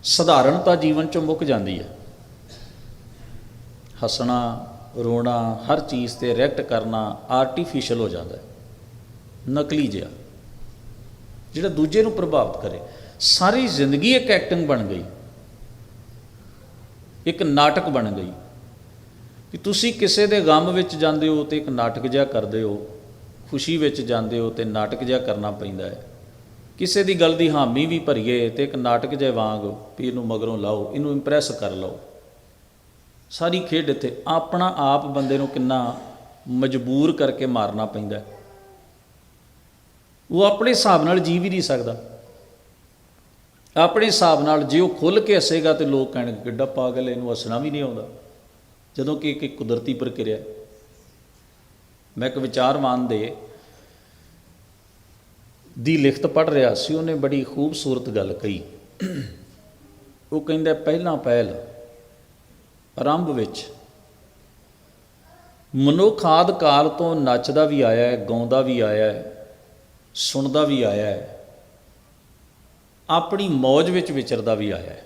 ਸਧਾਰਨਤਾ ਜੀਵਨ ਚੋਂ ਮੁੱਕ ਜਾਂਦੀ ਹੈ। ਹੱਸਣਾ, ਰੋਣਾ, ਹਰ ਚੀਜ਼ ਤੇ ਰਿਐਕਟ ਕਰਨਾ ਆਰਟੀਫੀਸ਼ੀਅਲ ਹੋ ਜਾਂਦਾ ਹੈ। ਨਕਲੀ ਜਿਹਾ, ਜਿਹੜਾ ਦੂਜੇ ਨੂੰ ਪ੍ਰਭਾਵਿਤ ਕਰੇ। ਸਾਰੀ ਜ਼ਿੰਦਗੀ ਇੱਕ ਐਕਟਿੰਗ ਬਣ ਗਈ। ਇੱਕ ਨਾਟਕ ਬਣ ਗਈ। ਕਿ ਤੁਸੀਂ ਕਿਸੇ ਦੇ ਗਮ ਵਿੱਚ ਜਾਂਦੇ ਹੋ ਤੇ ਇੱਕ ਨਾਟਕ ਜਿਹਾ ਕਰਦੇ ਹੋ, ਖੁਸ਼ੀ ਵਿੱਚ ਜਾਂਦੇ ਹੋ ਤੇ ਨਾਟਕ ਜਿਹਾ ਕਰਨਾ ਪੈਂਦਾ ਹੈ। ਕਿਸੇ ਦੀ ਗੱਲ ਦੀ ਹਾਮੀ ਵੀ ਭਰੀਏ ਤੇ ਇੱਕ ਨਾਟਕ ਜਿਹਾ ਵਾਂਗ ਵੀ ਇਹਨੂੰ ਮਗਰੋਂ ਲਾਓ ਇਹਨੂੰ ਇੰਪ੍ਰੈਸ ਕਰ ਲਓ। ਸਾਰੀ ਖੇਡ ਇੱਥੇ ਆਪਣਾ ਆਪ ਬੰਦੇ ਨੂੰ ਕਿੰਨਾ ਮਜਬੂਰ ਕਰਕੇ ਮਾਰਨਾ ਪੈਂਦਾ ਉਹ ਆਪਣੇ ਹਿਸਾਬ ਨਾਲ ਜੀ ਵੀ ਨਹੀਂ ਸਕਦਾ। ਆਪਣੇ ਹਿਸਾਬ ਨਾਲ ਜੇ ਉਹ ਖੁੱਲ ਕੇ ਹੱਸੇਗਾ ਤੇ ਲੋਕ ਕਹਿਣਗੇ ਕਿੱਡਾ ਪਾਗਲ ਹੈ, ਇਹਨੂੰ ਹੱਸਣਾ ਵੀ ਨਹੀਂ ਆਉਂਦਾ। ਜਦੋਂ ਕਿ ਇੱਕ ਕੁਦਰਤੀ ਪ੍ਰਕਿਰਿਆ। ਮੈਂ ਇੱਕ ਵਿਚਾਰਵਾਨ ਦੇ ਦੀ ਲਿਖਤ ਪੜ੍ਹ ਰਿਹਾ ਸੀ, ਉਹਨੇ ਬੜੀ ਖੂਬਸੂਰਤ ਗੱਲ ਕਹੀ। ਉਹ ਕਹਿੰਦਾ, ਪਹਿਲਾਂ ਪਹਿਲ ਆਰੰਭ ਵਿੱਚ ਮਨੁੱਖ ਆਦਿ ਕਾਲ ਤੋਂ ਨੱਚਦਾ ਵੀ ਆਇਆ ਹੈ, ਗਾਉਂਦਾ ਵੀ ਆਇਆ ਹੈ, ਸੁਣਦਾ ਵੀ ਆਇਆ ਹੈ, ਆਪਣੀ ਮौज ਵਿੱਚ ਵਿਚਰਦਾ ਵੀ ਆਇਆ ਹੈ।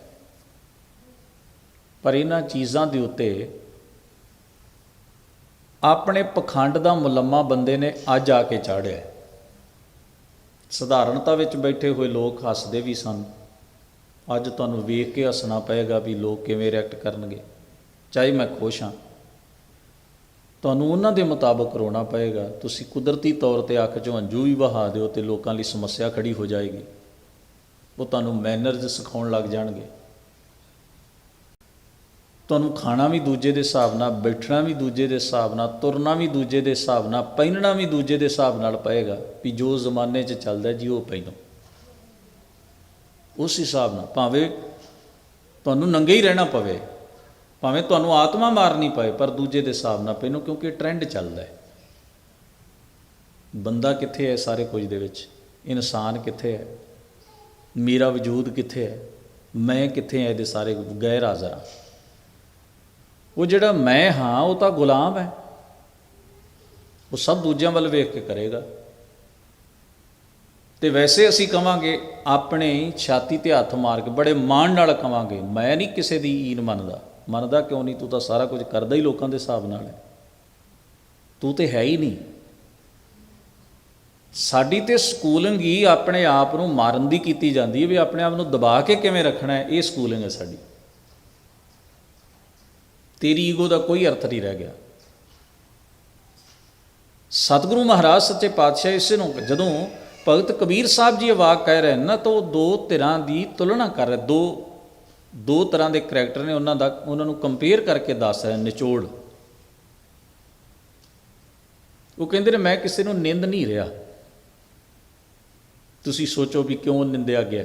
ਪਰ ਇਹਨਾਂ ਚੀਜ਼ਾਂ ਦੇ ਉੱਤੇ ਆਪਣੇ ਪਖੰਡ ਦਾ ਮੁਲੰਮਾ ਬੰਦੇ ਨੇ ਅੱਜ ਆ ਕੇ ਚਾੜਿਆ ਸਧਾਰਣਤਾ ਵਿੱਚ ਬੈਠੇ ਹੋਏ ਲੋਕ ਹੱਸਦੇ ਵੀ ਸਨ। ਅੱਜ ਤੁਹਾਨੂੰ ਵੇਖ ਕੇ ਹੱਸਣਾ ਪਏਗਾ ਵੀ ਲੋਕ ਕਿਵੇਂ ਰਿਐਕਟ ਕਰਨਗੇ। ਚਾਹੇ ਮੈਂ ਖੁਸ਼ ਹਾਂ। ਤੁਹਾਨੂੰ ਉਹਨਾਂ ਦੇ ਮੁਤਾਬਕ ਰੋਣਾ ਪਏਗਾ। ਤੁਸੀਂ ਕੁਦਰਤੀ ਤੌਰ ਤੇ ਅੱਖ 'ਚੋਂ ਅੰਜੂ ਵੀ ਵਹਾ ਦਿਓ ਤੇ ਲੋਕਾਂ ਲਈ ਸਮੱਸਿਆ ਖੜੀ ਹੋ ਜਾਏਗੀ। ਉਹ ਤੁਹਾਨੂੰ ਮੈਨਰਜ਼ ਸਿਖਾਉਣ ਲੱਗ ਜਾਣਗੇ। ਤੁਹਾਨੂੰ ਖਾਣਾ ਵੀ ਦੂਜੇ ਦੇ ਹਿਸਾਬ ਨਾਲ, ਬੈਠਣਾ ਵੀ ਦੂਜੇ ਦੇ ਹਿਸਾਬ ਨਾਲ, ਤੁਰਨਾ ਵੀ ਦੂਜੇ ਦੇ ਹਿਸਾਬ ਨਾਲ ਪਹਿਨਣਾ ਵੀ ਦੂਜੇ ਦੇ ਹਿਸਾਬ ਨਾਲ ਪਏਗਾ ਵੀ ਜੋ ਜ਼ਮਾਨੇ 'ਚ ਚੱਲਦਾ ਜੀ ਉਹ ਪਹਿਨੋ ਉਸ ਹਿਸਾਬ ਨਾਲ ਭਾਵੇਂ ਤੁਹਾਨੂੰ ਨੰਗੇ ਹੀ ਰਹਿਣਾ ਪਵੇ, ਭਾਵੇਂ ਤੁਹਾਨੂੰ ਆਤਮਾ ਮਾਰਨੀ ਪਏ, ਪਰ ਦੂਜੇ ਦੇ ਹਿਸਾਬ ਨਾਲ ਪਹਿਨੋ ਕਿਉਂਕਿ ਇਹ ਟ੍ਰੈਂਡ ਚੱਲਦਾ ਹੈ। ਬੰਦਾ ਕਿੱਥੇ ਹੈ ਸਾਰੇ ਕੁਝ ਦੇ ਵਿੱਚ? ਇਨਸਾਨ ਕਿੱਥੇ ਹੈ? ਮੇਰਾ ਵਜੂਦ ਕਿੱਥੇ ਹੈ? ਮੈਂ ਕਿੱਥੇ ਹੈ ਇਹਦੇ ਸਾਰੇ ਗੈਰ ਹਾਜ਼ਰ ਹਾਂ? ਉਹ ਜਿਹੜਾ ਮੈਂ ਹਾਂ, ਉਹ ਤਾਂ ਗੁਲਾਮ ਹੈ। ਉਹ ਸਭ ਦੂਜਿਆਂ ਵੱਲ ਵੇਖ ਕੇ ਕਰੇਗਾ। ਤੇ ਵੈਸੇ ਅਸੀਂ ਕਵਾਂਗੇ, ਆਪਣੇ ਛਾਤੀ ਤੇ ਹੱਥ ਮਾਰ ਕੇ, ਬੜੇ ਮਾਣ ਨਾਲ ਕਵਾਂਗੇ, ਮੈਂ ਨਹੀਂ ਕਿਸੇ ਦੀ ਈਨ ਮੰਨਦਾ। ਮੰਨਦਾ ਕਿਉਂ ਨਹੀਂ? ਤੂੰ ਤਾਂ ਸਾਰਾ ਕੁਝ ਕਰਦਾ ਹੀ ਲੋਕਾਂ ਦੇ ਹਿਸਾਬ ਨਾਲ ਹੈ। ਤੂੰ ਤੇ ਹੈ ਹੀ ਨਹੀਂ। ਸਾਡੀ ਤੇ ਸਕੂਲਿੰਗ ਹੀ ਆਪਣੇ ਆਪ ਨੂੰ ਮਾਰਨ ਦੀ ਕੀਤੀ ਜਾਂਦੀ ਹੈ ਵੀ ਆਪਣੇ ਆਪ ਨੂੰ ਦਬਾ ਕੇ ਕਿਵੇਂ ਰੱਖਣਾ ਹੈ? ਇਹ ਸਕੂਲਿੰਗ ਹੈ ਸਾਡੀ। ਤੇਰੀ ਈਗੋ ਦਾ ਕੋਈ ਅਰਥ ਨਹੀਂ ਰਹਿ ਗਿਆ। ਸਤਿਗੁਰੂ ਮਹਾਰਾਜ, ਸੱਚੇ ਪਾਤਸ਼ਾਹ ਇਸੇ ਨੂੰ ਜਦੋਂ ਭਗਤ ਕਬੀਰ ਸਾਹਿਬ ਜੀ ਇਹ ਵਾਕ ਕਹਿ ਰਹੇ ਨੇ ਨਾ, ਤਾਂ ਉਹ ਦੋ ਧਿਰਾਂ ਦੀ ਤੁਲਨਾ ਕਰ ਰਹੇ। ਦੋ ਦੋ ਤਰ੍ਹਾਂ ਦੇ ਕਰੈਕਟਰ ਨੇ ਉਹਨਾਂ ਦਾ, ਉਹਨਾਂ ਨੂੰ ਕੰਪੇਅਰ ਕਰਕੇ ਦੱਸ ਰਹੇ ਨਿਚੋੜ। ਉਹ ਕਹਿੰਦੇ ਨੇ, ਮੈਂ ਕਿਸੇ ਨੂੰ ਨਿੰਦ ਨਹੀਂ ਰਿਹਾ। ਤੁਸੀਂ ਸੋਚੋ ਵੀ ਕਿਉਂ ਨਿੰਦਿਆ ਗਿਆ।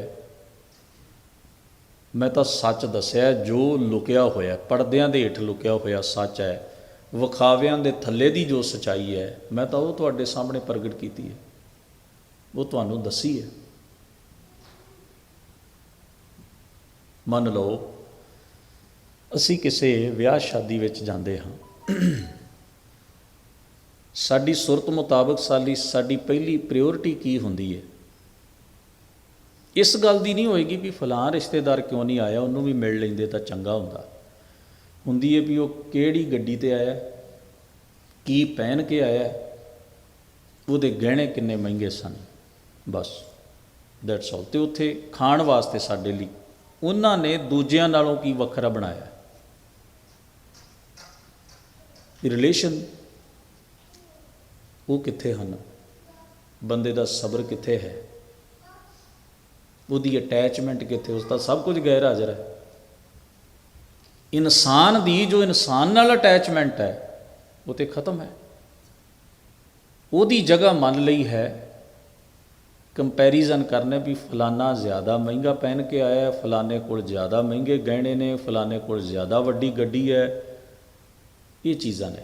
ਮੈਂ ਤਾਂ ਸੱਚ ਦੱਸਿਆ ਜੋ ਲੁਕਿਆ ਹੋਇਆ ਪਰਦਿਆਂ ਦੇ ਹੇਠ ਲੁਕਿਆ ਹੋਇਆ ਸੱਚ ਹੈ, ਵਿਖਾਵਿਆਂ ਦੇ ਥੱਲੇ ਦੀ ਜੋ ਸਚਾਈ ਹੈ, ਮੈਂ ਤਾਂ ਉਹ ਤੁਹਾਡੇ ਸਾਹਮਣੇ ਪ੍ਰਗਟ ਕੀਤੀ ਹੈ। ਉਹ ਤੁਹਾਨੂੰ ਦੱਸੀ ਹੈ। ਮੰਨ ਲਓ, ਅਸੀਂ ਕਿਸੇ ਵਿਆਹ ਸ਼ਾਦੀ ਵਿੱਚ ਜਾਂਦੇ ਹਾਂ। ਸਾਡੀ ਸੁਰਤ ਮੁਤਾਬਕ ਸਾਡੀ ਸਾਡੀ ਪਹਿਲੀ ਪ੍ਰਾਇੋਰਟੀ ਕੀ ਹੁੰਦੀ ਹੈ? ਇਸ ਗੱਲ ਦੀ ਨਹੀਂ ਹੋਏਗੀ ਵੀ ਫਲਾਂ ਰਿਸ਼ਤੇਦਾਰ ਕਿਉਂ ਨਹੀਂ ਆਇਆ, ਉਹਨੂੰ ਵੀ ਮਿਲ ਲੈਂਦੇ ਤਾਂ ਚੰਗਾ ਹੁੰਦਾ। ਹੁੰਦੀ ਹੈ ਵੀ ਉਹ ਕਿਹੜੀ ਗੱਡੀ ਤੇ ਆਇਆ, ਕੀ ਪਹਿਨ ਕੇ ਆਇਆ, ਉਹਦੇ ਗਹਿਣੇ ਕਿੰਨੇ ਮਹਿੰਗੇ ਸਨ, ਬਸ ਦੈਟਸ ਆਲ ਤੇ ਉੱਥੇ ਖਾਣ ਵਾਸਤੇ ਸਾਡੇ ਲਈ, ਉਹਨਾਂ ਨੇ ਦੂਜਿਆਂ ਨਾਲੋਂ ਕੀ ਵੱਖਰਾ ਬਣਾਇਆ? ਰਿਲੇਸ਼ਨ ਉਹ ਕਿੱਥੇ ਹਨ? ਬੰਦੇ ਦਾ ਸਬਰ ਕਿੱਥੇ ਹੈ? ਉਹਦੀ ਅਟੈਚਮੈਂਟ ਕਿੱਥੇ, ਉਸ ਦਾ ਸਭ ਕੁਝ ਗੈਰ ਹਾਜ਼ਰ ਹੈ। ਇਨਸਾਨ ਦੀ ਜੋ ਇਨਸਾਨ ਨਾਲ ਅਟੈਚਮੈਂਟ ਹੈ, ਉਹ ਤੇ ਖਤਮ ਹੈ। ਉਹਦੀ ਜਗ੍ਹਾ ਮੰਨ ਲਈ ਹੈ। ਕੰਪੈਰੀਜ਼ਨ ਕਰਨੇ ਵੀ ਫਲਾਨਾ ਜ਼ਿਆਦਾ ਮਹਿੰਗਾ ਪਹਿਨ ਕੇ ਆਇਆ ਹੈ ਫਲਾਣੇ ਕੋਲ ਜ਼ਿਆਦਾ ਮਹਿੰਗੇ ਗਹਿਣੇ ਨੇ ਫਲਾਣੇ ਕੋਲ ਜ਼ਿਆਦਾ ਵੱਡੀ ਗੱਡੀ ਹੈ, ਇਹ ਚੀਜ਼ਾਂ ਨੇ।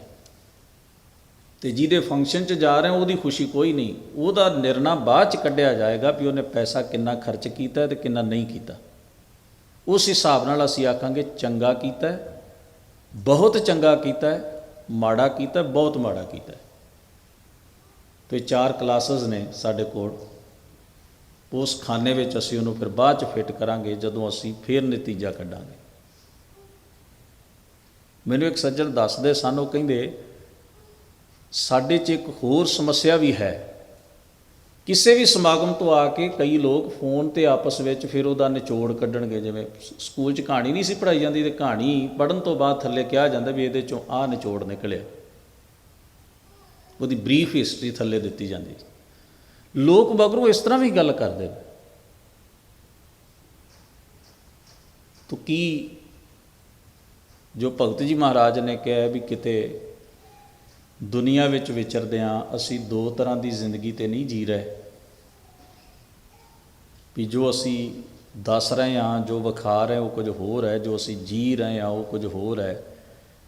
ਤੇ ਜਿਹਦੇ ਫੰਕਸ਼ਨ 'ਚ ਜਾ ਰਹੇ ਉਹਦੀ ਖੁਸ਼ੀ ਕੋਈ ਨਹੀਂ। ਉਹਦਾ ਨਿਰਣਾ ਬਾਅਦ 'ਚ ਕੱਢਿਆ ਜਾਏਗਾ ਵੀ ਉਹਨੇ ਪੈਸਾ ਕਿੰਨਾ ਖਰਚ ਕੀਤਾ ਤੇ ਕਿੰਨਾ ਨਹੀਂ ਕੀਤਾ। ਉਸ ਹਿਸਾਬ ਨਾਲ ਅਸੀਂ ਆਖਾਂਗੇ, ਚੰਗਾ ਕੀਤਾ ਬਹੁਤ ਚੰਗਾ ਕੀਤਾ ਮਾੜਾ ਕੀਤਾ, ਬਹੁਤ ਮਾੜਾ ਕੀਤਾ ਹੈ। ਤੇ ਚਾਰ ਕਲਾਸਸ ਨੇ ਸਾਡੇ ਕੋਲ। ਉਸ ਖਾਨੇ ਵਿੱਚ ਅਸੀਂ ਉਹਨੂੰ ਫਿਰ ਬਾਅਦ 'ਚ ਫਿੱਟ ਕਰਾਂਗੇ, ਜਦੋਂ ਅਸੀਂ ਫਿਰ ਨਤੀਜਾ ਕੱਢਾਂਗੇ। ਮੈਨੂੰ ਇੱਕ ਸੱਜਣ ਦੱਸਦੇ ਸਨ, ਉਹ ਕਹਿੰਦੇ ਸਾਡੇ 'ਚ ਇੱਕ ਹੋਰ ਸਮੱਸਿਆ ਵੀ ਹੈ। ਕਿਸੇ ਵੀ ਸਮਾਗਮ ਤੋਂ ਆ ਕੇ ਕਈ ਲੋਕ ਫੋਨ ਤੇ ਆਪਸ ਵਿੱਚ ਫਿਰ ਉਹਦਾ ਨਿਚੋੜ ਕੱਢਣਗੇ, ਜਿਵੇਂ ਸਕੂਲ 'ਚ ਕਹਾਣੀ ਨਹੀਂ ਸੀ ਪੜ੍ਹਾਈ ਜਾਂਦੀ ਤੇ ਕਹਾਣੀ ਪੜਨ ਤੋਂ ਬਾਅਦ ਥੱਲੇ ਕਿਹਾ ਜਾਂਦਾ ਵੀ ਇਹਦੇ ਚੋਂ ਆਹ ਨਿਚੋੜ ਨਿਕਲਿਆ। ਉਹਦੀ ਬਰੀਫ ਹਿਸਟਰੀ ਥੱਲੇ ਦਿੱਤੀ ਜਾਂਦੀ। ਲੋਕ ਮਗਰੋਂ ਇਸ ਤਰ੍ਹਾਂ ਵੀ ਗੱਲ ਕਰਦੇ ਨੇ। ਤੋ ਕੀ ਜੋ ਭਗਤ ਜੀ ਮਹਾਰਾਜ ਨੇ ਕਿਹਾ ਵੀ ਕਿਤੇ ਦੁਨੀਆ ਵਿੱਚ ਵਿਚਰਦੇ ਵਿਚਰਦਿਆਂ ਅਸੀਂ ਦੋ ਤਰ੍ਹਾਂ ਦੀ ਜ਼ਿੰਦਗੀ ਤੇ ਨਹੀਂ ਜੀ ਰਹੇ। ਵੀ ਜੋ ਅਸੀਂ ਦੱਸ ਰਹੇ ਹਾਂ ਜੋ ਵਿਖਾ ਰਹੇ ਉਹ ਕੁਝ ਹੋਰ ਹੈ, ਜੋ ਅਸੀਂ ਜੀ ਰਹੇ ਹਾਂ ਉਹ ਕੁਝ ਹੋਰ ਹੈ।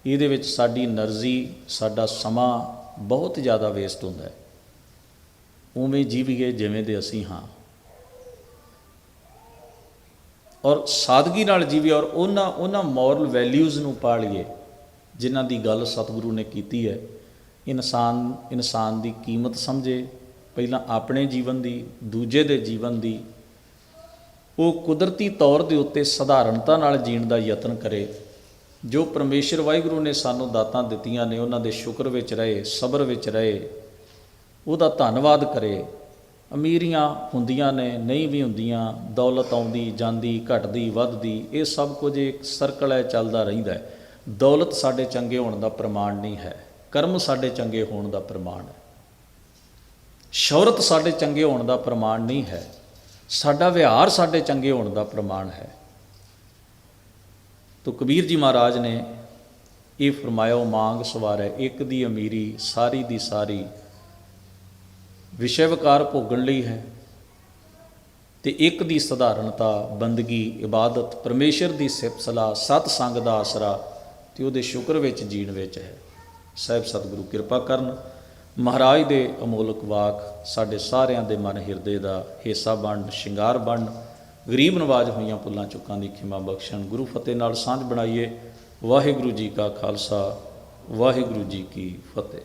ਇਹਦੇ ਵਿੱਚ ਸਾਡੀ એનર્ਜੀ, ਸਾਡਾ ਸਮਾਂ ਬਹੁਤ ਜ਼ਿਆਦਾ ਵੇਸਟ ਹੁੰਦਾ ਹੈ। ਉਵੇਂ ਜੀਵੀਏ ਜਿਵੇਂ ਦੇ ਅਸੀਂ ਹਾਂ। ਔਰ ਸਾਦਗੀ ਨਾਲ ਜੀਵੀਏ ਔਰ ਉਹਨਾਂ ਉਹਨਾਂ ਮੋਰਲ ਵੈਲਿਊਜ਼ ਨੂੰ ਪਾਲੀਏ, ਜਿਨ੍ਹਾਂ ਦੀ ਗੱਲ ਸਤਿਗੁਰੂ ਨੇ ਕੀਤੀ ਹੈ। ਇਨਸਾਨ ਇਨਸਾਨ ਦੀ ਕੀਮਤ ਸਮਝੇ, ਪਹਿਲਾਂ ਆਪਣੇ ਜੀਵਨ ਦੀ, ਦੂਜੇ ਦੇ ਜੀਵਨ ਦੀ। ਉਹ ਕੁਦਰਤੀ ਤੌਰ ਦੇ ਉੱਤੇ ਸਧਾਰਨਤਾ ਨਾਲ ਜੀਣ ਦਾ ਯਤਨ ਕਰੇ। ਜੋ ਪਰਮੇਸ਼ਰ ਵਾਹਿਗੁਰੂ ਨੇ ਸਾਨੂੰ ਦਾਤਾਂ ਦਿੱਤੀਆਂ ਨੇ, ਉਹਨਾਂ ਦੇ ਸ਼ੁਕਰ ਵਿੱਚ ਰਹੇ, ਸਬਰ ਵਿੱਚ ਰਹੇ, ਉਹਦਾ ਧੰਨਵਾਦ ਕਰੇ। ਅਮੀਰੀਆਂ ਹੁੰਦੀਆਂ ਨੇ, ਨਹੀਂ ਵੀ ਹੁੰਦੀਆਂ, ਦੌਲਤ ਆਉਂਦੀ, ਜਾਂਦੀ, ਘਟਦੀ, ਵੱਧਦੀ, ਇਹ ਸਭ ਕੁਝ ਇੱਕ ਸਰਕਲ ਹੈ, ਚੱਲਦਾ ਰਹਿੰਦਾ ਹੈ। ਦੌਲਤ ਸਾਡੇ ਚੰਗੇ ਹੋਣ ਦਾ ਪ੍ਰਮਾਣ ਨਹੀਂ ਹੈ। ਕਰਮ ਸਾਡੇ ਚੰਗੇ ਹੋਣ ਦਾ ਪ੍ਰਮਾਣ ਹੈ। ਸ਼ੌਹਰਤ ਸਾਡੇ ਚੰਗੇ ਹੋਣ ਦਾ ਪ੍ਰਮਾਣ ਨਹੀਂ ਹੈ। ਸਾਡਾ ਵਿਹਾਰ ਸਾਡੇ ਚੰਗੇ ਹੋਣ ਦਾ ਪ੍ਰਮਾਣ ਹੈ। ਤੋ ਕਬੀਰ ਜੀ ਮਹਾਰਾਜ ਨੇ ਇਹ ਫਰਮਾਇਆ, ਉਹ ਮੰਗ ਸਵਾਰੈ ਇੱਕ ਦੀ ਅਮੀਰੀ, ਸਾਰੀ ਦੀ ਸਾਰੀ ਵਿਸ਼ੇ ਵਿਕਾਰ ਭੋਗਣ ਲਈ ਹੈ ਤੇ ਇੱਕ ਦੀ ਸਧਾਰਨਤਾ, ਬੰਦਗੀ, ਇਬਾਦਤ, ਪਰਮੇਸ਼ਰ ਦੀ ਸਿਫਤ ਸਲਾਹ ਸਤ ਸੰਗ ਦਾ ਆਸਰਾ ਤੇ ਉਹਦੇ ਸ਼ੁਕਰ ਵਿੱਚ ਜੀਣ ਵਿੱਚ ਹੈ। ਸਹਿਬ ਸਤਿਗੁਰੂ ਕਿਰਪਾ ਕਰਨ। ਮਹਾਰਾਜ ਦੇ ਅਮੋਲਕ ਵਾਕ ਸਾਡੇ ਸਾਰਿਆਂ ਦੇ ਮਨ ਹਿਰਦੇ ਦਾ ਹਿੱਸਾ ਬਣ, ਸ਼ਿੰਗਾਰ ਬਣ। ਗਰੀਬ ਨਵਾਜ ਹੋਈਆਂ ਪੁੱਲਾਂ ਚੁੱਕਾਂ ਦੀ ਖਿਮਾ ਬਖਸ਼ਣ। ਗੁਰੂ ਫਤਿਹ ਨਾਲ ਸਾਂਝ ਬਣਾਈਏ। ਵਾਹਿਗੁਰੂ ਜੀ ਕਾ ਖਾਲਸਾ, ਵਾਹਿਗੁਰੂ ਜੀ ਕੀ ਫਤਿਹ।